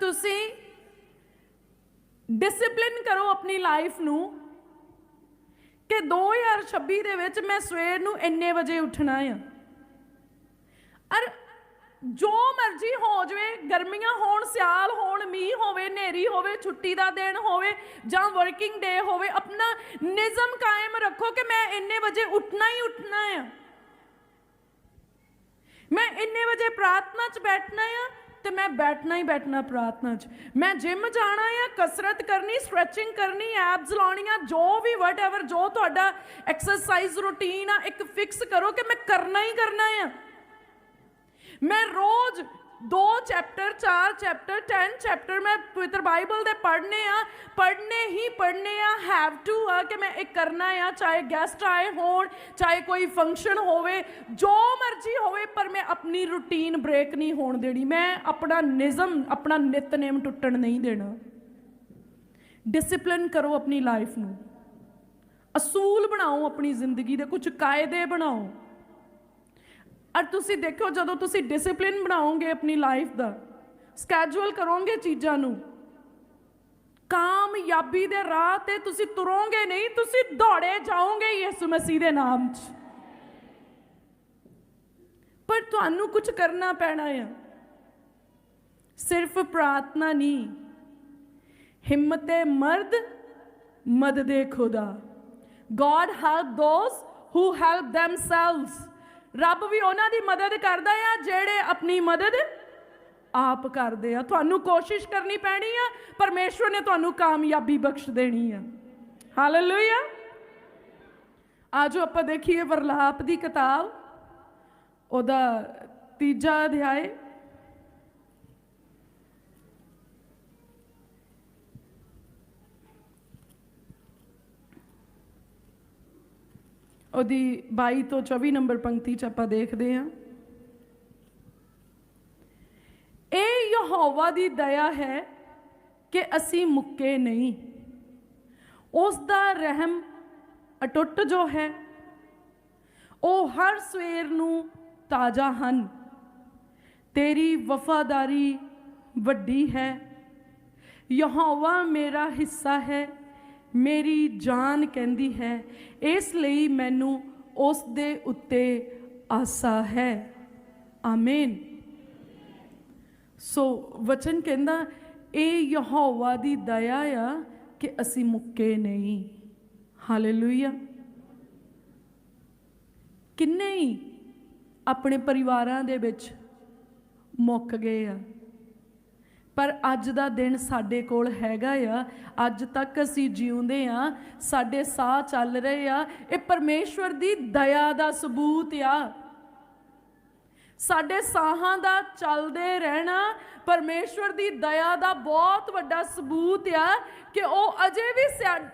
ਤੁਸੀਂ ਡਿਸਪਲਿਨ ਕਰੋ ਆਪਣੀ ਲਾਈਫ ਨੂੰ ਕਿ 2026 ਦੇ ਵਿੱਚ ਮੈਂ ਸਵੇਰ ਨੂੰ ਇੰਨੇ ਵਜੇ ਉੱਠਣਾ ਆ। ਅਰ ਜੋ ਮਰਜ਼ੀ ਹੋ ਜਵੇ, ਗਰਮੀਆਂ ਹੋਣ, ਸਿਆਲ ਹੋਣ, ਮੀਂਹ ਹੋਵੇ, ਹਨੇਰੀ ਹੋਵੇ, ਛੁੱਟੀ ਦਾ ਦਿਨ ਹੋਵੇ ਜਾਂ ਵਰਕਿੰਗ ਡੇ ਹੋਵੇ, ਆਪਣਾ ਨਿਯਮ ਕਾਇਮ ਰੱਖੋ ਕਿ ਮੈਂ ਇੰਨੇ ਵਜੇ ਉੱਠਣਾ ਹੀ ਉੱਠਣਾ ਆ। ਮੈਂ ਇੰਨੇ ਵਜੇ ਪ੍ਰਾਰਥਨਾ 'ਚ ਬੈਠਣਾ ਆ ਤੇ ਮੈਂ ਬੈਠਣਾ ਹੀ ਬੈਠਣਾ ਪ੍ਰਾਰਥਨਾ 'ਚ। ਮੈਂ ਜਿਮ ਜਾਣਾ ਆ, ਕਸਰਤ ਕਰਨੀ ਸਟ੍ਰੈਚਿੰਗ ਕਰਨੀ ਐਬਸ ਲਾਉਣੀਆਂ, ਜੋ ਵੀ ਵਟਐਵਰ ਜੋ ਤੁਹਾਡਾ ਐਕਸਰਸਾਈਜ਼ ਰੂਟੀਨ ਆ, ਇੱਕ ਫਿਕਸ ਕਰੋ ਕਿ ਮੈਂ ਕਰਨਾ ਹੀ ਕਰਨਾ ਆ। ਮੈਂ ਰੋਜ਼ ਦੋ ਚੈਪਟਰ ਚਾਰ ਚੈਪਟਰ 10 ਚੈਪਟਰ ਮੈਂ ਪਵਿੱਤਰ ਬਾਈਬਲ ਦੇ ਪੜ੍ਹਨੇ ਆ, ਪੜ੍ਹਨੇ ਹੀ ਪੜ੍ਹਨੇ ਆ ਹੈਵ ਟੂ ਆ ਕਿ ਮੈਂ ਇਹ ਕਰਨਾ ਆ, ਚਾਹੇ ਗੈਸਟ ਆਏ ਹੋਣ, ਚਾਹੇ ਕੋਈ ਫੰਕਸ਼ਨ ਹੋਵੇ, ਜੋ ਹੋਵੇ ਪਰ ਮੈਂ ਆਪਣੀ ਰੁਟੀਨ ਬ੍ਰੇਕ ਨਹੀਂ ਹੋਣ ਦੇਣੀ। ਮੈਂ ਆਪਣਾ ਨਿਯਮ ਆਪਣਾ ਨਿਤਨੇਮ ਟੁੱਟਣ ਨਹੀਂ ਦੇਣਾ। ਡਿਸਪਲਿਨ ਕਰੋ ਆਪਣੀ ਲਾਈਫ ਨੂੰ। ਅਸੂਲ ਬਣਾਓ ਆਪਣੀ ਜ਼ਿੰਦਗੀ ਦੇ, ਕੁਝ ਕਾਇਦੇ ਬਣਾਓ। ਔਰ ਤੁਸੀਂ ਦੇਖੋ ਜਦੋਂ ਤੁਸੀਂ ਡਿਸਪਲਿਨ ਬਣਾਓਗੇ ਆਪਣੀ ਲਾਈਫ ਦਾ ਸਕੇਜੂਲ ਕਰੋਗੇ ਚੀਜ਼ਾਂ ਨੂੰ, ਕਾਮਯਾਬੀ ਦੇ ਰਾਹ ਤੇ ਤੁਸੀਂ ਤੁਰੋਗੇ ਨਹੀਂ, ਤੁਸੀਂ ਦੌੜੇ ਜਾਓਗੇ ਯਿਸੂ ਮਸੀਹ ਦੇ ਨਾਮ 'ਚ। ਪਰ ਤੁਹਾਨੂੰ ਕੁਝ ਕਰਨਾ ਪੈਣਾ ਆ। ਸਿਰਫ ਪ੍ਰਾਰਥਨਾ ਨਹੀਂ, ਹਿੰਮਤੇ ਮਰਦ, ਮਦਦੇ ਖੁਦਾ। God help those who help themselves ਰੱਬ ਵੀ ਉਹਨਾਂ ਦੀ ਮਦਦ ਕਰਦਾ ਆ ਜਿਹੜੇ ਆਪਣੀ ਮਦਦ ਆਪ ਕਰਦੇ ਆ। ਤੁਹਾਨੂੰ ਕੋਸ਼ਿਸ਼ ਕਰਨੀ ਪੈਣੀ ਆ, ਪਰਮੇਸ਼ਵਰ ਨੇ ਤੁਹਾਨੂੰ ਕਾਮਯਾਬੀ ਬਖਸ਼ ਦੇਣੀ ਆ। ਹਾਲੇਲੂਇਆ ਆਜੋ ਆਪਾਂ ਦੇਖੀਏ ਵਰਲਾਪ ਦੀ ਕਿਤਾਬ। ਉਹਦਾ ਤੀਜਾ ਅਧਿਆਇ। ਉਹਦੀ 22 ਤੋਂ 24 ਨੰਬਰ ਪੰਕਤੀ ਚ ਆਪਾਂ ਦੇਖਦੇ ਹਾਂ। ਇਹ ਯਹੋਵਾ ਦੀ ਦਇਆ ਹੈ ਕਿ ਅਸੀਂ ਮੁੱਕੇ ਨਹੀਂ। ਉਸ ਦਾ ਰਹਿਮ ਅਟੁੱਟ ਜੋ ਹੈ, ਉਹ ਹਰ ਸਵੇਰ ਨੂੰ ਤਾਜ਼ਾ ਹਨ। ਤੇਰੀ ਵਫਾਦਾਰੀ ਵੱਡੀ ਹੈ। ਯਹੋਵਾ ਮੇਰਾ ਹਿੱਸਾ ਹੈ। ਮੇਰੀ ਜਾਨ ਕਹਿੰਦੀ ਹੈ। ਇਸ ਲਈ ਮੈਨੂੰ ਉਸ ਦੇ ਉੱਤੇ ਆਸਾ ਹੈ। ਆਮੀਨ। ਸੋ ਵਚਨ ਕਹਿੰਦਾ, ਇਹ ਯਹੋਵਾ ਦੀ ਦਇਆ ਆ ਕਿ ਅਸੀਂ ਮੁੱਕੇ ਨਹੀਂ। ਹਾਲੇਲੂਇਆ। ਕਿੰਨੇ ਹੀ ਆਪਣੇ ਪਰਿਵਾਰਾਂ ਦੇ ਵਿੱਚ ਮੁੱਕ ਗਏ ਆ। ਪਰ ਅੱਜ ਦਾ ਦਿਨ ਸਾਡੇ ਕੋਲ ਹੈਗਾ ਆ। ਅੱਜ ਤੱਕ ਅਸੀਂ ਜਿਉਂਦੇ ਆ, ਸਾਡੇ ਸਾਹ ਚੱਲ ਰਹੇ ਆ। ਇਹ ਪਰਮੇਸ਼ਵਰ ਦੀ ਦਇਆ ਦਾ ਸਬੂਤ ਆ। ਸਾਡੇ ਸਾਹਾਂ ਦਾ ਚੱਲਦੇ ਰਹਿਣਾ ਪਰਮੇਸ਼ਵਰ ਦੀ ਦਇਆ ਦਾ ਬਹੁਤ ਵੱਡਾ ਸਬੂਤ ਆ ਕਿ ਉਹ ਅਜੇ ਵੀ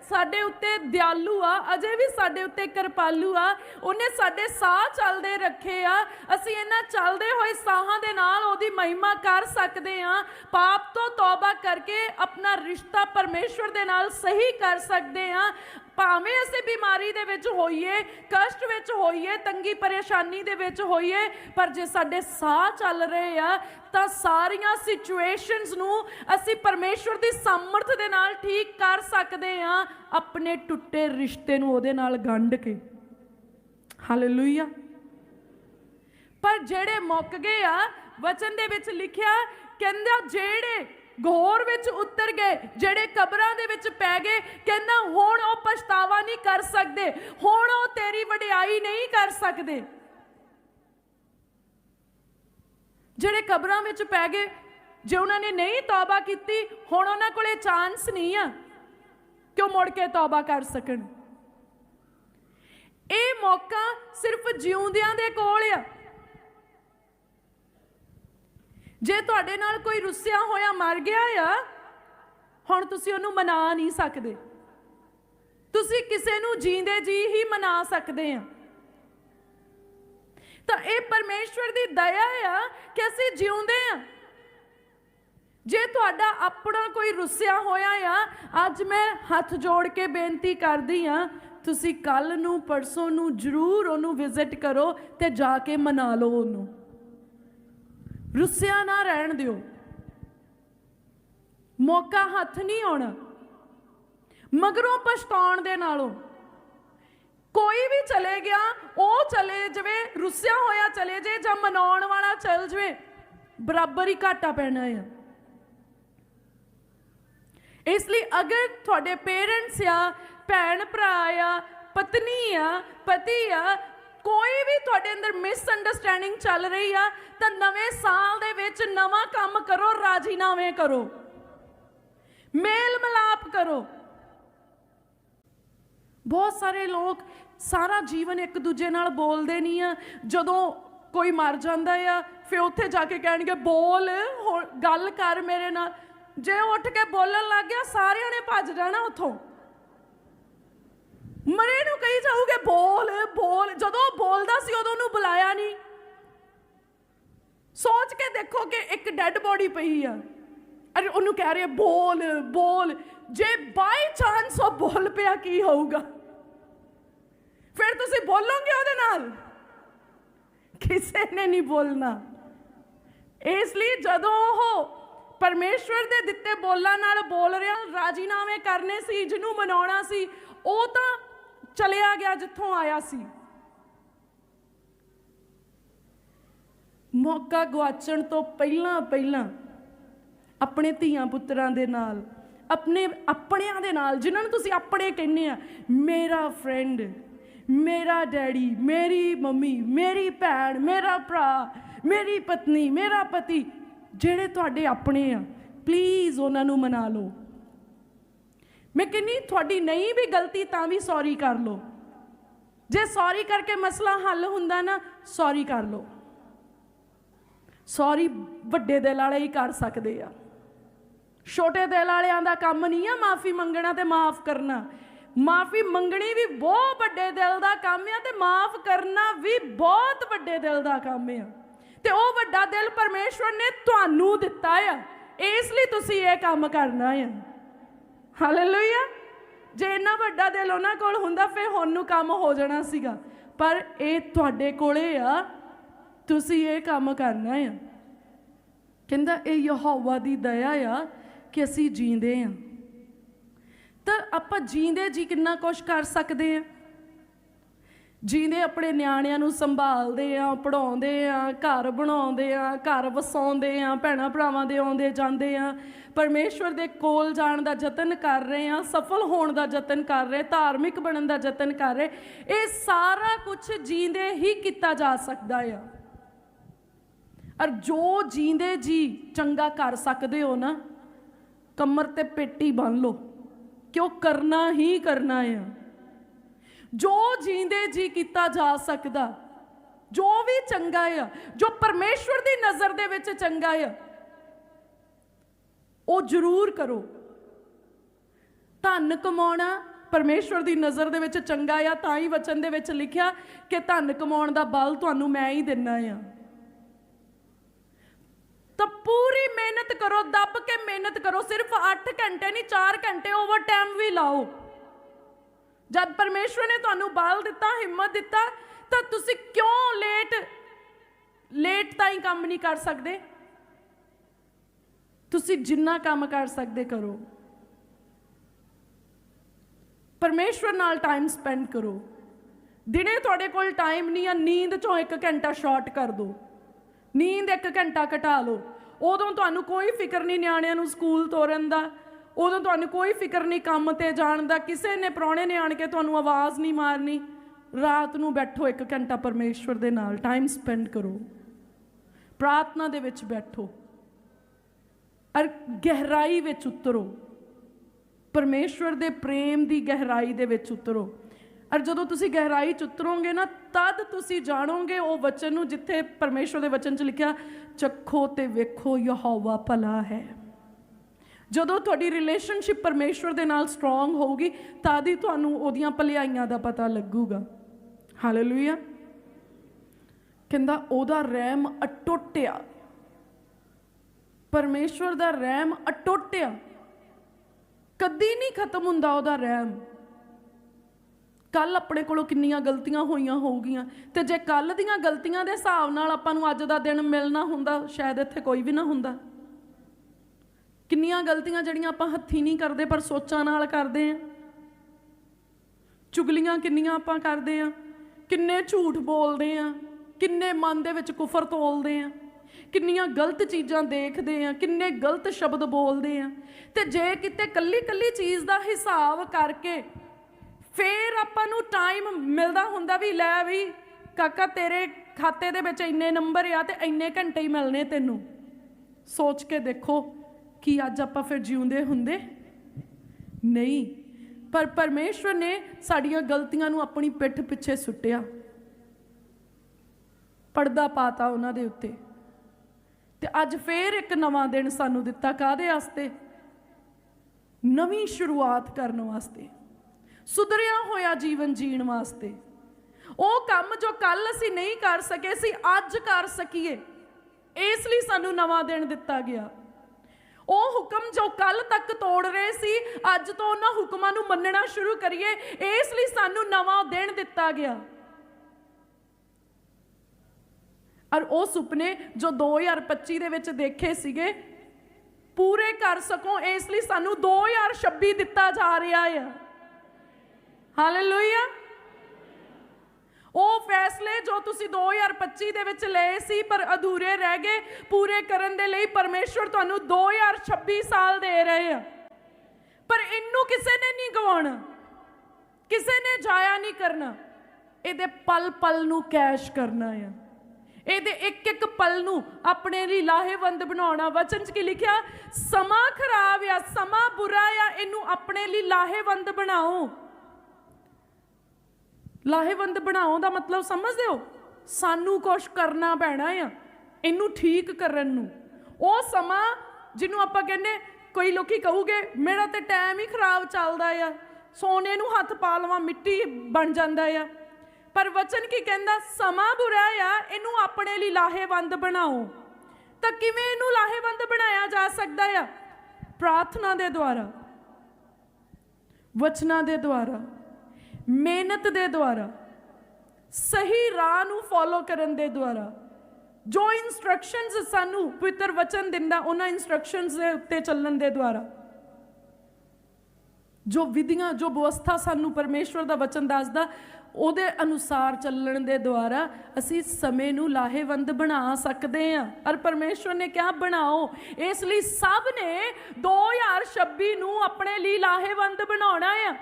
ਸਾਡੇ ਉੱਤੇ ਦਿਆਲੂ ਆ, ਅਜੇ ਵੀ ਸਾਡੇ ਉੱਤੇ ਕਿਰਪਾਲੂ ਆ, ਉਹਨੇ ਸਾਡੇ ਸਾਹ ਚੱਲਦੇ ਰੱਖੇ ਆ। ਅਸੀਂ ਇਹਨਾਂ ਚੱਲਦੇ ਹੋਏ ਸਾਹਾਂ ਦੇ ਨਾਲ ਉਹਦੀ ਮਹਿਮਾ ਕਰ ਸਕਦੇ ਆ। ਪਾਪ ਤੋਂ ਤੌਬਾ ਕਰਕੇ ਆਪਣਾ ਰਿਸ਼ਤਾ ਪਰਮੇਸ਼ਵਰ ਦੇ ਨਾਲ ਸਹੀ ਕਰ ਸਕਦੇ ਆ। ਭਾਵੇਂ ਅਸੀਂ ਬਿਮਾਰੀ ਦੇ ਵਿੱਚ ਹੋਈਏ, ਕਸ਼ਟ ਵਿੱਚ ਹੋਈਏ, ਤੰਗੀ ਪਰੇਸ਼ਾਨੀ ਦੇ ਵਿੱਚ ਹੋਈਏ, ਪਰ ਜੇ ਸਾਡੇ ਸਾਹ ਚੱਲ ਰਹੇ ਆ, ਤਾਂ ਸਾਰੀਆਂ ਸਿਚੁਏਸ਼ਨਸ ਨੂੰ ਅਸੀਂ ਪਰਮੇਸ਼ਵਰ ਦੀ ਸਮਰਥ ਦੇ ਨਾਲ ਠੀਕ ਕਰ ਸਕਦੇ ਆ, ਆਪਣੇ ਟੁੱਟੇ ਰਿਸ਼ਤੇ ਨੂੰ ਉਹਦੇ ਨਾਲ ਗੰਢ ਕੇ। ਹਾਲੇਲੂਇਆ ਪਰ ਜਿਹੜੇ ਮੁੱਕ ਗਏ ਆ, ਵਚਨ ਦੇ ਵਿੱਚ ਲਿਖਿਆ, ਕਹਿੰਦਾ ਜਿਹੜੇ ਘੋਰ ਵਿੱਚ ਉਤਰ ਗਏ, ਜਿਹੜੇ ਕਬਰਾਂ ਦੇ ਵਿੱਚ ਪੈ ਗਏ, ਕਹਿੰਦਾ, ਹੁਣ ਉਹ ਪਛਤਾਵਾ ਨਹੀਂ ਕਰ ਸਕਦੇ, ਹੁਣ ਉਹ ਤੇਰੀ ਵਡਿਆਈ ਨਹੀਂ ਕਰ ਸਕਦੇ। ਜਿਹੜੇ ਕਬਰਾਂ ਵਿੱਚ ਪੈ ਗਏ, ਜੇ ਉਹਨਾਂ ਨੇ ਨਹੀਂ ਤੌਬਾ ਕੀਤੀ, ਹੁਣ ਉਹਨਾਂ ਕੋਲੇ ਚਾਂਸ ਨਹੀਂ ਆ ਕਿ ਉਹ ਮੁੜ ਕੇ ਤੌਬਾ ਕਰ ਸਕਣ। ਇਹ ਮੌਕਾ ਸਿਰਫ ਜਿਉਂਦਿਆਂ ਦੇ ਕੋਲ ਆ। ਜੇ ਤੁਹਾਡੇ ਨਾਲ ਕੋਈ ਰੁੱਸਿਆ ਹੋਇਆ ਮਰ ਗਿਆ ਆ, ਹੁਣ ਤੁਸੀਂ ਉਹਨੂੰ ਮਨਾ ਨਹੀਂ ਸਕਦੇ। ਤੁਸੀਂ ਕਿਸੇ ਨੂੰ ਜੀਂਦੇ ਜੀ ਹੀ ਮਨਾ ਸਕਦੇ ਆ। ਤਾਂ ਇਹ ਪਰਮੇਸ਼ਵਰ ਦੀ ਦਇਆ ਆ ਕਿ ਅਸੀਂ ਜਿਉਂਦੇ ਆ। ਜੇ ਤੁਹਾਡਾ ਆਪਣਾ ਕੋਈ ਰੁੱਸਿਆ ਹੋਇਆ ਆ, ਅੱਜ ਮੈਂ ਹੱਥ ਜੋੜ ਕੇ ਬੇਨਤੀ ਕਰਦੀ ਆ, ਤੁਸੀਂ ਕੱਲ ਨੂੰ, ਪਰਸੋਂ ਨੂੰ ਜ਼ਰੂਰ ਉਹਨੂੰ ਵਿਜ਼ਿਟ ਕਰੋ ਤੇ ਜਾ ਕੇ ਮਨਾ ਲਓ ਉਹਨੂੰ। ਰੁੱਸਿਆ ਨਾ ਰਹਿਣ ਦਿਓ। ਮੌਕਾ ਹੱਥ ਨਹੀਂ ਆਉਣਾ। ਮਗਰੋਂ ਪਛਤਾਉਣ ਦੇ ਨਾਲੋਂ। ਕੋਈ ਵੀ ਚਲੇ ਗਿਆ, ਉਹ ਚਲੇ ਜਵੇ, ਰੁੱਸਿਆ ਹੋਇਆ ਚਲੇ ਜੇ ਜਾਂ ਮਨਾਉਣ ਵਾਲਾ ਚਲ ਜਵੇ, ਬਰਾਬਰ ਹੀ ਘਾਟਾ ਪੈਣਾ ਆ। ਇਸ ਲਈ ਅਗਰ ਤੁਹਾਡੇ ਪੇਰੈਂਟਸ ਆ ਭੈਣ ਭਰਾ ਆ, ਪਤਨੀ ਆ, ਪਤੀ ਆ ਕੋਈ ਵੀ ਤੁਹਾਡੇ ਅੰਦਰ ਮਿਸ ਅੰਡਰਸਟੈਂਡਿੰਗ ਚੱਲ ਰਹੀ ਆ, ਤਾਂ ਨਵੇਂ ਸਾਲ ਦੇ ਵਿੱਚ ਨਵਾਂ ਕੰਮ ਕਰੋ, ਰਾਜੀਨਾਮੇ ਕਰੋ। ਮੇਲ ਮਿਲਾਪ ਕਰੋ। ਬਹੁਤ ਸਾਰੇ ਲੋਕ ਸਾਰਾ ਜੀਵਨ ਇੱਕ ਦੂਜੇ ਨਾਲ ਬੋਲਦੇ ਨਹੀਂ ਆ। ਜਦੋਂ ਕੋਈ ਮਰ ਜਾਂਦਾ ਆ, ਫਿਰ ਉੱਥੇ ਜਾ ਕੇ ਕਹਿਣਗੇ, ਬੋਲ ਹੁਣ ਗੱਲ ਕਰ ਮੇਰੇ ਨਾਲ। ਜੇ ਉੱਠ ਕੇ ਬੋਲਣ ਲੱਗ ਗਿਆ, ਸਾਰਿਆਂ ਨੇ ਭੱਜ ਜਾਣਾ ਉੱਥੋਂ। ਮਰੇ ਨੂੰ ਕਹੀ ਜਾਊਗੇ, ਬੋਲ ਬੋਲ। ਜਦੋਂ ਉਹ ਬੋਲਦਾ ਸੀ, ਉਦੋਂ ਉਹਨੂੰ ਬੁਲਾਇਆ ਨਹੀਂ। ਸੋਚ ਕੇ ਦੇਖੋ ਕਿ ਇੱਕ ਡੈੱਡ ਬੋਡੀ ਪਈ ਆ। ਅਰੇ ਉਹਨੂੰ ਕਹਿ ਰਹੇ ਬੋਲ ਬੋਲ। ਜੇ ਬਾਈ ਚਾਂਸ ਉਹ ਬੋਲ ਪਿਆ, ਕੀ ਹੋਊਗਾ? ਫਿਰ ਤੁਸੀਂ ਬੋਲੋਗੇ ਉਹਦੇ ਨਾਲ? ਕਿਸੇ ਨੇ ਨਹੀਂ ਬੋਲਣਾ। ਇਸ ਲਈ ਜਦੋਂ ਉਹ ਪਰਮੇਸ਼ਵਰ ਦੇ ਦਿੱਤੇ ਬੋਲਾਂ ਨਾਲ ਬੋਲ ਰਿਹਾ, ਰਾਜੀਨਾਮੇ ਕਰਨੇ ਸੀ, ਜਿਹਨੂੰ ਮਨਾਉਣਾ ਸੀ, ਉਹ ਤਾਂ ਚਲਿਆ ਗਿਆ ਜਿੱਥੋਂ ਆਇਆ ਸੀ। ਮੌਕਾ ਗਵਾਚਣ ਤੋਂ ਪਹਿਲਾਂ ਪਹਿਲਾਂ ਆਪਣੇ ਧੀਆਂ ਪੁੱਤਰਾਂ ਦੇ ਨਾਲ, ਆਪਣੇ ਆਪਣਿਆਂ ਦੇ ਨਾਲ, ਜਿਨ੍ਹਾਂ ਨੂੰ ਤੁਸੀਂ ਆਪਣੇ ਕਹਿੰਦੇ ਆ, ਮੇਰਾ ਫਰੈਂਡ ਮੇਰਾ ਡੈਡੀ ਮੇਰੀ ਮੰਮੀ, ਮੇਰੀ ਭੈਣ, ਮੇਰਾ ਭਰਾ, ਮੇਰੀ ਪਤਨੀ, ਮੇਰਾ ਪਤੀ, ਜਿਹੜੇ ਤੁਹਾਡੇ ਆਪਣੇ ਆ ਪਲੀਜ਼ ਉਹਨਾਂ ਨੂੰ ਮਨਾ ਲਓ। ਮੈਂ ਕਹਿੰਨੀ ਤੁਹਾਡੀ ਨਹੀਂ ਵੀ ਗਲਤੀ, ਤਾਂ ਵੀ ਸੌਰੀ ਕਰ ਲਓ। ਜੇ ਸੌਰੀ ਕਰਕੇ ਮਸਲਾ ਹੱਲ ਹੁੰਦਾ ਨਾ ਸੌਰੀ ਕਰ ਲਓ। ਸੌਰੀ ਵੱਡੇ ਦਿਲ ਵਾਲੇ ਹੀ ਕਰ ਸਕਦੇ ਆ। ਛੋਟੇ ਦਿਲ ਵਾਲਿਆਂ ਦਾ ਕੰਮ ਨਹੀਂ ਆ ਮਾਫੀ ਮੰਗਣਾ ਤੇ ਮਾਫ ਕਰਨਾ। ਮਾਫੀ ਮੰਗਣੀ ਵੀ ਬਹੁਤ ਵੱਡੇ ਦਿਲ ਦਾ ਕੰਮ ਆ ਤੇ ਮਾਫ ਕਰਨਾ ਵੀ ਬਹੁਤ ਵੱਡੇ ਦਿਲ ਦਾ ਕੰਮ ਆ। ਤੇ ਉਹ ਵੱਡਾ ਦਿਲ ਪਰਮੇਸ਼ਵਰ ਨੇ ਤੁਹਾਨੂੰ ਦਿੱਤਾ ਆ। ਇਸ ਲਈ ਤੁਸੀਂ ਇਹ ਕੰਮ ਕਰਨਾ ਆ। ਹਾਲੇਲੂਇਆ। ਜੇ ਇੰਨਾ ਵੱਡਾ ਦਿਲ ਉਹਨਾਂ ਕੋਲ ਹੁੰਦਾ, ਫਿਰ ਹੁਣ ਨੂੰ ਕੰਮ ਹੋ ਜਾਣਾ ਸੀਗਾ। ਪਰ ਇਹ ਤੁਹਾਡੇ ਕੋਲੇ ਆ। ਤੁਸੀਂ ਇਹ ਕੰਮ ਕਰਨਾ ਆ। ਕਹਿੰਦਾ, ਇਹ ਯਹੋਵਾ ਦੀ ਦਇਆ ਆ ਕਿ ਅਸੀਂ ਜੀਂਦੇ ਆ। ਤਾਂ ਆਪਾਂ ਜੀਂਦੇ ਜੀ ਕਿੰਨਾ ਕੁਝ ਕਰ ਸਕਦੇ ਆ? ਜੀਂਦੇ ਆਪਣੇ ਨਿਆਣਿਆਂ ਨੂੰ ਸੰਭਾਲਦੇ ਆ ਪੜਾਉਂਦੇ ਆ, ਘਰ ਬਣਾਉਂਦੇ ਆ, ਘਰ ਵਸਾਉਂਦੇ ਆ, ਭੈਣਾ ਭਰਾਵਾਂ ਦੇ ਆਉਂਦੇ ਜਾਂਦੇ ਆ। ਪਰਮੇਸ਼ਵਰ ਦੇ ਕੋਲ ਜਾਣ ਦਾ ਯਤਨ ਕਰ ਰਹੇ ਆ, ਸਫਲ ਹੋਣ ਦਾ ਯਤਨ ਕਰ ਰਹੇ, ਧਾਰਮਿਕ ਬਣਨ ਦਾ ਯਤਨ ਕਰ ਰਹੇ, ਇਹ ਸਾਰਾ ਕੁਝ ਜੀਂਦੇ ਹੀ ਕੀਤਾ ਜਾ ਸਕਦਾ ਆ। ਔਰ ਜੋ ਜੀਂਦੇ ਜੀ ਚੰਗਾ ਕਰ ਸਕਦੇ ਹੋ ਨਾ, ਕਮਰ ਤੇ ਪੇਟੀ ਬੰਨ ਲਓ, ਕਿਉਂ ਕਰਨਾ ਹੀ ਕਰਨਾ ਆ। ਜੋ ਜੀਂਦੇ ਜੀ ਕੀਤਾ ਜਾ ਸਕਦਾ, ਜੋ ਵੀ ਚੰਗਾ ਆ, ਜੋ ਪਰਮੇਸ਼ਵਰ ਦੀ ਨਜ਼ਰ ਦੇ ਵਿੱਚ ਚੰਗਾ ਆ, ਉਹ ਜ਼ਰੂਰ ਕਰੋ। ਧਨ ਕਮਾਉਣਾ ਪਰਮੇਸ਼ਵਰ ਦੀ ਨਜ਼ਰ ਦੇ ਵਿੱਚ ਚੰਗਾ ਆ, ਤਾਂ ਹੀ ਵਚਨ ਦੇ ਵਿੱਚ ਲਿਖਿਆ ਕਿ ਧਨ ਕਮਾਉਣ ਦਾ ਬਲ ਤੁਹਾਨੂੰ ਮੈਂ ਹੀ ਦਿੰਨਾ ਆ। ਤਾਂ ਪੂਰੀ ਮਿਹਨਤ ਕਰੋ, ਦੱਬ ਕੇ ਮਿਹਨਤ ਕਰੋ, ਸਿਰਫ 8 ਘੰਟੇ ਨਹੀਂ 4 ਘੰਟੇ ਓਵਰ ਟਾਈਮ ਵੀ ਲਾਓ। ਜਦ ਪਰਮੇਸ਼ਵਰ ਨੇ ਤੁਹਾਨੂੰ ਬਲ ਦਿੱਤਾ, ਹਿੰਮਤ ਦਿੱਤਾ, ਤਾਂ ਤੁਸੀਂ ਕਿਉਂ ਲੇਟ ਲੇਟ ਤਾਈਂ ਕੰਮ ਨਹੀਂ ਕਰ ਸਕਦੇ? ਤੁਸੀਂ ਜਿੰਨਾ ਕੰਮ ਕਰ ਸਕਦੇ ਕਰੋ। ਪਰਮੇਸ਼ਵਰ ਨਾਲ ਟਾਈਮ ਸਪੈਂਡ ਕਰੋ। ਦਿਨੇ ਤੁਹਾਡੇ ਕੋਲ ਟਾਈਮ ਨਹੀਂ ਆ, ਨੀਂਦ ਚੋਂ 1 ਘੰਟਾ ਸ਼ਾਰਟ ਕਰ ਦਿਓ ਨੀਂਦ 1 ਘੰਟਾ ਘਟਾ ਲਓ। ਉਦੋਂ ਤੁਹਾਨੂੰ ਕੋਈ ਫਿਕਰ ਨਹੀਂ ਨਿਆਣਿਆਂ ਨੂੰ ਸਕੂਲ ਤੋਰਨ ਦਾ। ਉਦੋਂ ਤੁਹਾਨੂੰ ਕੋਈ ਫਿਕਰ ਨਹੀਂ ਕੰਮ ਤੇ ਜਾਣ ਦਾ, ਕਿਸੇ ਨੇ ਪ੍ਰਾਹੁਣੇ ਨੇ ਆਣ ਕੇ ਤੁਹਾਨੂੰ ਆਵਾਜ਼ ਨਹੀਂ ਮਾਰਨੀ। ਰਾਤ ਨੂੰ ਬੈਠੋ 1 ਘੰਟਾ ਪਰਮੇਸ਼ਵਰ ਦੇ ਨਾਲ ਟਾਈਮ ਸਪੈਂਡ ਕਰੋ। ਪ੍ਰਾਰਥਨਾ ਦੇ ਵਿੱਚ ਬੈਠੋ। ਔਰ ਗਹਿਰਾਈ ਵਿੱਚ ਉਤਰੋ। ਪਰਮੇਸ਼ਵਰ ਦੇ ਪ੍ਰੇਮ ਦੀ ਗਹਿਰਾਈ ਦੇ ਵਿੱਚ ਉਤਰੋ। ਔਰ ਜਦੋਂ ਤੁਸੀਂ ਗਹਿਰਾਈ ਚ ਉਤਰੋਗੇ ਨਾ, ਤਦ ਤੁਸੀਂ ਜਾਣੋਗੇ ਉਹ ਵਚਨ ਨੂੰ ਜਿੱਥੇ ਪਰਮੇਸ਼ਵਰ ਦੇ ਵਚਨ ਚ ਲਿਖਿਆ, ਚੱਖੋ ਤੇ ਵੇਖੋ ਯਹੋਵਾ ਭਲਾ ਹੈ। ਜਦੋਂ ਤੁਹਾਡੀ ਰਿਲੇਸ਼ਨਸ਼ਿਪ ਪਰਮੇਸ਼ਵਰ ਦੇ ਨਾਲ ਸਟਰੋਂਗ ਹੋਊਗੀ ਤਾਂ ਹੀ ਤੁਹਾਨੂੰ ਉਹਦੀਆਂ ਭਲਾਈਆਂ ਦਾ ਪਤਾ ਲੱਗੂਗਾ। ਹਾਲੇਲੂਇਆ ਕਹਿੰਦਾ, ਉਹਦਾ ਰਹਿਮ ਅਟੁੱਟਿਆ। ਆ ਪਰਮੇਸ਼ਵਰ ਦਾ ਰਹਿਮ ਅਟੁੱਟਿਆ। ਕਦੀ ਨਹੀਂ ਖਤਮ ਹੁੰਦਾ ਉਹਦਾ ਰਹਿਮ ਕੱਲ ਆਪਣੇ ਕੋਲੋਂ ਕਿੰਨੀਆਂ ਗਲਤੀਆਂ ਹੋਈਆਂ ਹੋਊਗੀਆਂ। ਤੇ ਜੇ ਕੱਲ ਦੀਆਂ ਗਲਤੀਆਂ ਦੇ ਹਿਸਾਬ ਨਾਲ ਆਪਾਂ ਨੂੰ ਅੱਜ ਦਾ ਦਿਨ ਮਿਲਣਾ ਹੁੰਦਾ, ਸ਼ਾਇਦ ਇੱਥੇ ਕੋਈ ਵੀ ਨਾ ਹੁੰਦਾ। ਕਿੰਨੀਆਂ ਗਲਤੀਆਂ ਜਿਹੜੀਆਂ ਆਪਾਂ ਹੱਥੀ ਨਹੀਂ ਕਰਦੇ, ਪਰ ਸੋਚਾਂ ਨਾਲ ਕਰਦੇ ਆ। ਚੁਗਲੀਆਂ ਕਿੰਨੀਆਂ ਆਪਾਂ ਕਰਦੇ ਆ। ਕਿੰਨੇ ਝੂਠ ਬੋਲਦੇ ਆ। ਕਿੰਨੇ ਮਨ ਦੇ ਵਿੱਚ ਕੁਫਰ ਤੋਲਦੇ ਆ। ਕਿੰਨੀਆਂ ਗਲਤ ਚੀਜ਼ਾਂ ਦੇਖਦੇ ਆ। ਕਿੰਨੇ ਗਲਤ ਸ਼ਬਦ ਬੋਲਦੇ ਆ। ਤੇ ਜੇ ਕਿਤੇ ਕੱਲੀ ਕੱਲੀ ਚੀਜ਼ ਦਾ ਹਿਸਾਬ ਕਰਕੇ ਫੇਰ ਆਪਾਂ ਨੂੰ ਟਾਈਮ ਮਿਲਦਾ ਹੁੰਦਾ ਵੀ ਲੈ ਵੀ ਕਾਕਾ, ਤੇਰੇ ਖਾਤੇ ਦੇ ਵਿੱਚ ਇੰਨੇ ਨੰਬਰ ਆ ਤੇ ਇੰਨੇ ਘੰਟੇ ਹੀ ਮਿਲਨੇ ਤੈਨੂੰ। ਸੋਚ ਕੇ ਦੇਖੋ। ਕਿ ਅੱਜ ਆਪਾਂ ਫਿਰ ਜਿਉਂਦੇ ਹੁੰਦੇ? ਨਹੀਂ, ਪਰ ਪਰਮੇਸ਼ਵਰ ਨੇ ਸਾਡੀਆਂ ਗਲਤੀਆਂ ਨੂੰ ਆਪਣੀ ਪਿੱਠ ਪਿੱਛੇ ਸੁੱਟਿਆ। ਪਰਦਾ ਪਾਤਾ ਉਹਨਾਂ ਦੇ ਉੱਤੇ। ਤੇ ਅੱਜ ਫੇਰ ਇੱਕ ਨਵਾਂ ਦਿਨ ਸਾਨੂੰ ਦਿੱਤਾ ਕਾਦੇ ਵਾਸਤੇ? ਨਵੀਂ ਸ਼ੁਰੂਆਤ ਕਰਨ ਵਾਸਤੇ। ਸੁਧਰਿਆ ਹੋਇਆ ਜੀਵਨ ਜੀਣ ਵਾਸਤੇ। ਉਹ ਕੰਮ ਜੋ ਕੱਲ ਅਸੀਂ ਨਹੀਂ ਕਰ ਸਕੇ ਸੀ ਅੱਜ ਕਰ ਸਕੀਏ। ਇਸ ਲਈ ਸਾਨੂੰ ਨਵਾਂ ਦਿਨ ਦਿੱਤਾ ਗਿਆ। ਉਹ ਹੁਕਮ ਜੋ ਕੱਲ ਤੱਕ ਤੋੜ ਰਹੇ ਸੀ, ਅੱਜ ਤੋਂ ਉਹਨਾਂ ਹੁਕਮਾਂ ਨੂੰ ਮੰਨਣਾ ਸ਼ੁਰੂ ਕਰੀਏ, ਇਸ ਲਈ ਸਾਨੂੰ ਨਵਾਂ ਦਿਨ ਦਿੱਤਾ ਗਿਆ। ਔਰ ਉਹ ਸੁਪਨੇ ਜੋ 2025 ਦੇ ਵਿੱਚ ਦੇਖੇ ਸੀਗੇ, ਪੂਰੇ ਕਰ ਸਕੋ, ਇਸ ਲਈ ਸਾਨੂੰ 2026 ਦਿੱਤਾ ਜਾ ਰਿਹਾ ਹੈ ਹਾਲੇਲੂਇਆ ਉਹ ਫੈਸਲੇ ਜੋ ਤੁਸੀਂ 2025 ਦੇ ਵਿੱਚ ਲਏ ਸੀ, ਪਰ ਅਧੂਰੇ ਰਹਿ ਗਏ, ਪੂਰੇ ਕਰਨ ਦੇ ਲਈ ਪਰਮੇਸ਼ਵਰ ਤੁਹਾਨੂੰ 2026 ਸਾਲ ਦੇ ਰਹੇ ਆ। ਪਰ ਇਹਨੂੰ ਕਿਸੇ ਨੇ ਨਹੀਂ ਗਵਾਉਣਾ, ਕਿਸੇ ਨੇ ਜਾਇਆ ਨਹੀਂ ਕਰਨਾ। ਇਹਦੇ ਪਲ ਪਲ ਨੂੰ ਕੈਸ਼ ਕਰਨਾ ਆ। ਇਹਦੇ ਇੱਕ ਇੱਕ ਪਲ ਨੂੰ ਆਪਣੇ ਲਈ ਲਾਹੇਵੰਦ ਬਣਾਉਣਾ। ਵਚਨ 'ਚ ਕੀ ਲਿਖਿਆ? ਸਮਾਂ ਖਰਾਬ ਆ, ਸਮਾਂ ਬੁਰਾ ਆ, ਇਹਨੂੰ ਆਪਣੇ ਲਈ ਲਾਹੇਵੰਦ ਬਣਾਓ। ਲਾਹੇਵੰਦ ਬਣਾਉਣ ਦਾ ਮਤਲਬ ਸਮਝਦੇ ਹੋ? ਸਾਨੂੰ ਕੁਝ ਕਰਨਾ ਪੈਣਾ ਆ, ਇਹਨੂੰ ਠੀਕ ਕਰਨ ਨੂੰ। ਉਹ ਸਮਾਂ ਜਿਹਨੂੰ ਆਪਾਂ ਕਹਿੰਦੇ, ਕੋਈ ਲੋਕੀ ਕਹੂਗੇ, ਮੇਰਾ ਤੇ ਟਾਈਮ ਹੀ ਖਰਾਬ ਚੱਲਦਾ ਆ। ਸੋਨੇ ਨੂੰ ਹੱਥ ਪਾ ਲਵਾਂ, ਮਿੱਟੀ ਬਣ ਜਾਂਦਾ ਆ। ਪਰ ਵਚਨ ਕੀ ਕਹਿੰਦਾ? ਸਮਾਂ ਬੁਰਾ ਆ, ਇਹਨੂੰ ਆਪਣੇ ਲਈ ਲਾਹੇਵੰਦ ਬਣਾਓ। ਤਾਂ ਕਿਵੇਂ ਇਹਨੂੰ ਲਾਹੇਵੰਦ ਬਣਾਇਆ ਜਾ ਸਕਦਾ ਆ? ਪ੍ਰਾਰਥਨਾ ਦੇ ਦੁਆਰਾ। ਵਚਨਾਂ ਦੇ ਦੁਆਰਾ। ਮਿਹਨਤ ਦੇ ਦੁਆਰਾ, ਸਹੀ ਰਾਹ ਨੂੰ ਫੋਲੋ ਕਰਨ ਦੇ ਦੁਆਰਾ, ਜੋ ਇਨਸਟਰਕਸ਼ਨਸ ਸਾਨੂੰ ਪਵਿੱਤਰ ਵਚਨ ਦਿੰਦਾ, ਉਹਨਾਂ ਇਨਸਟਰਕਸ਼ਨਸ ਦੇ ਉੱਤੇ ਚੱਲਣ ਦੇ ਦੁਆਰਾ, ਜੋ ਵਿਧੀਆਂ, ਜੋ ਵਿਵਸਥਾ ਸਾਨੂੰ ਪਰਮੇਸ਼ਵਰ ਦਾ ਵਚਨ ਦੱਸਦਾ, ਉਹਦੇ ਅਨੁਸਾਰ ਚੱਲਣ ਦੇ ਦੁਆਰਾ ਅਸੀਂ ਸਮੇਂ ਨੂੰ ਲਾਹੇਵੰਦ ਬਣਾ ਸਕਦੇ ਹਾਂ। ਔਰ ਪਰਮੇਸ਼ਵਰ ਨੇ ਕਿਹਾ, ਬਣਾਓ। ਇਸ ਲਈ ਸਭ ਨੇ 2026 ਨੂੰ ਆਪਣੇ ਲਈ ਲਾਹੇਵੰਦ ਬਣਾਉਣਾ ਆ।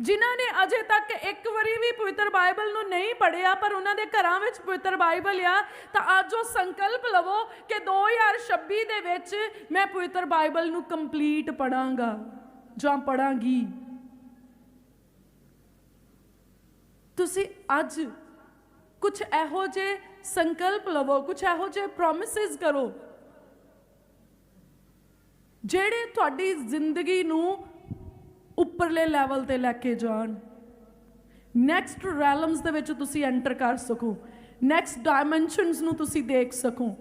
ਜਿਨ੍ਹਾਂ ਨੇ ਅਜੇ ਤੱਕ ਇੱਕ ਵਾਰੀ ਵੀ ਪਵਿੱਤਰ ਬਾਈਬਲ ਨੂੰ ਨਹੀਂ ਪੜ੍ਹਿਆ, ਪਰ ਉਹਨਾਂ ਦੇ ਘਰਾਂ ਵਿੱਚ ਪਵਿੱਤਰ ਬਾਈਬਲ ਆ, ਤਾਂ ਅੱਜ ਉਹ ਸੰਕਲਪ ਲਵੋ ਕਿ 2026 ਦੇ ਵਿੱਚ ਮੈਂ ਪਵਿੱਤਰ ਬਾਈਬਲ ਨੂੰ ਕੰਪਲੀਟ ਪੜਾਂਗਾ ਜਾਂ ਪੜਾਂਗੀ ਤੁਸੀਂ ਅੱਜ ਕੁਝ ਇਹੋ ਜਿਹੇ ਸੰਕਲਪ ਲਵੋ ਕੁਝ ਇਹੋ ਜਿਹੇ ਪ੍ਰੋਮਿਸਸ ਕਰੋ, ਜਿਹੜੇ ਤੁਹਾਡੀ ਜ਼ਿੰਦਗੀ ਨੂੰ ਉੱਪਰਲੇ ਲੈਵਲ ਤੇ ਲੈ ਕੇ ਜਾਣ। ਨੈਕਸਟ ਰੈਲਮਸ ਦੇ ਵਿੱਚ ਤੁਸੀਂ ਐਂਟਰ ਕਰ ਸਕੋ। ਨੈਕਸਟ ਡਾਈਮੈਂਸ਼ਨਸ ਨੂੰ ਤੁਸੀਂ ਦੇਖ ਸਕੋ।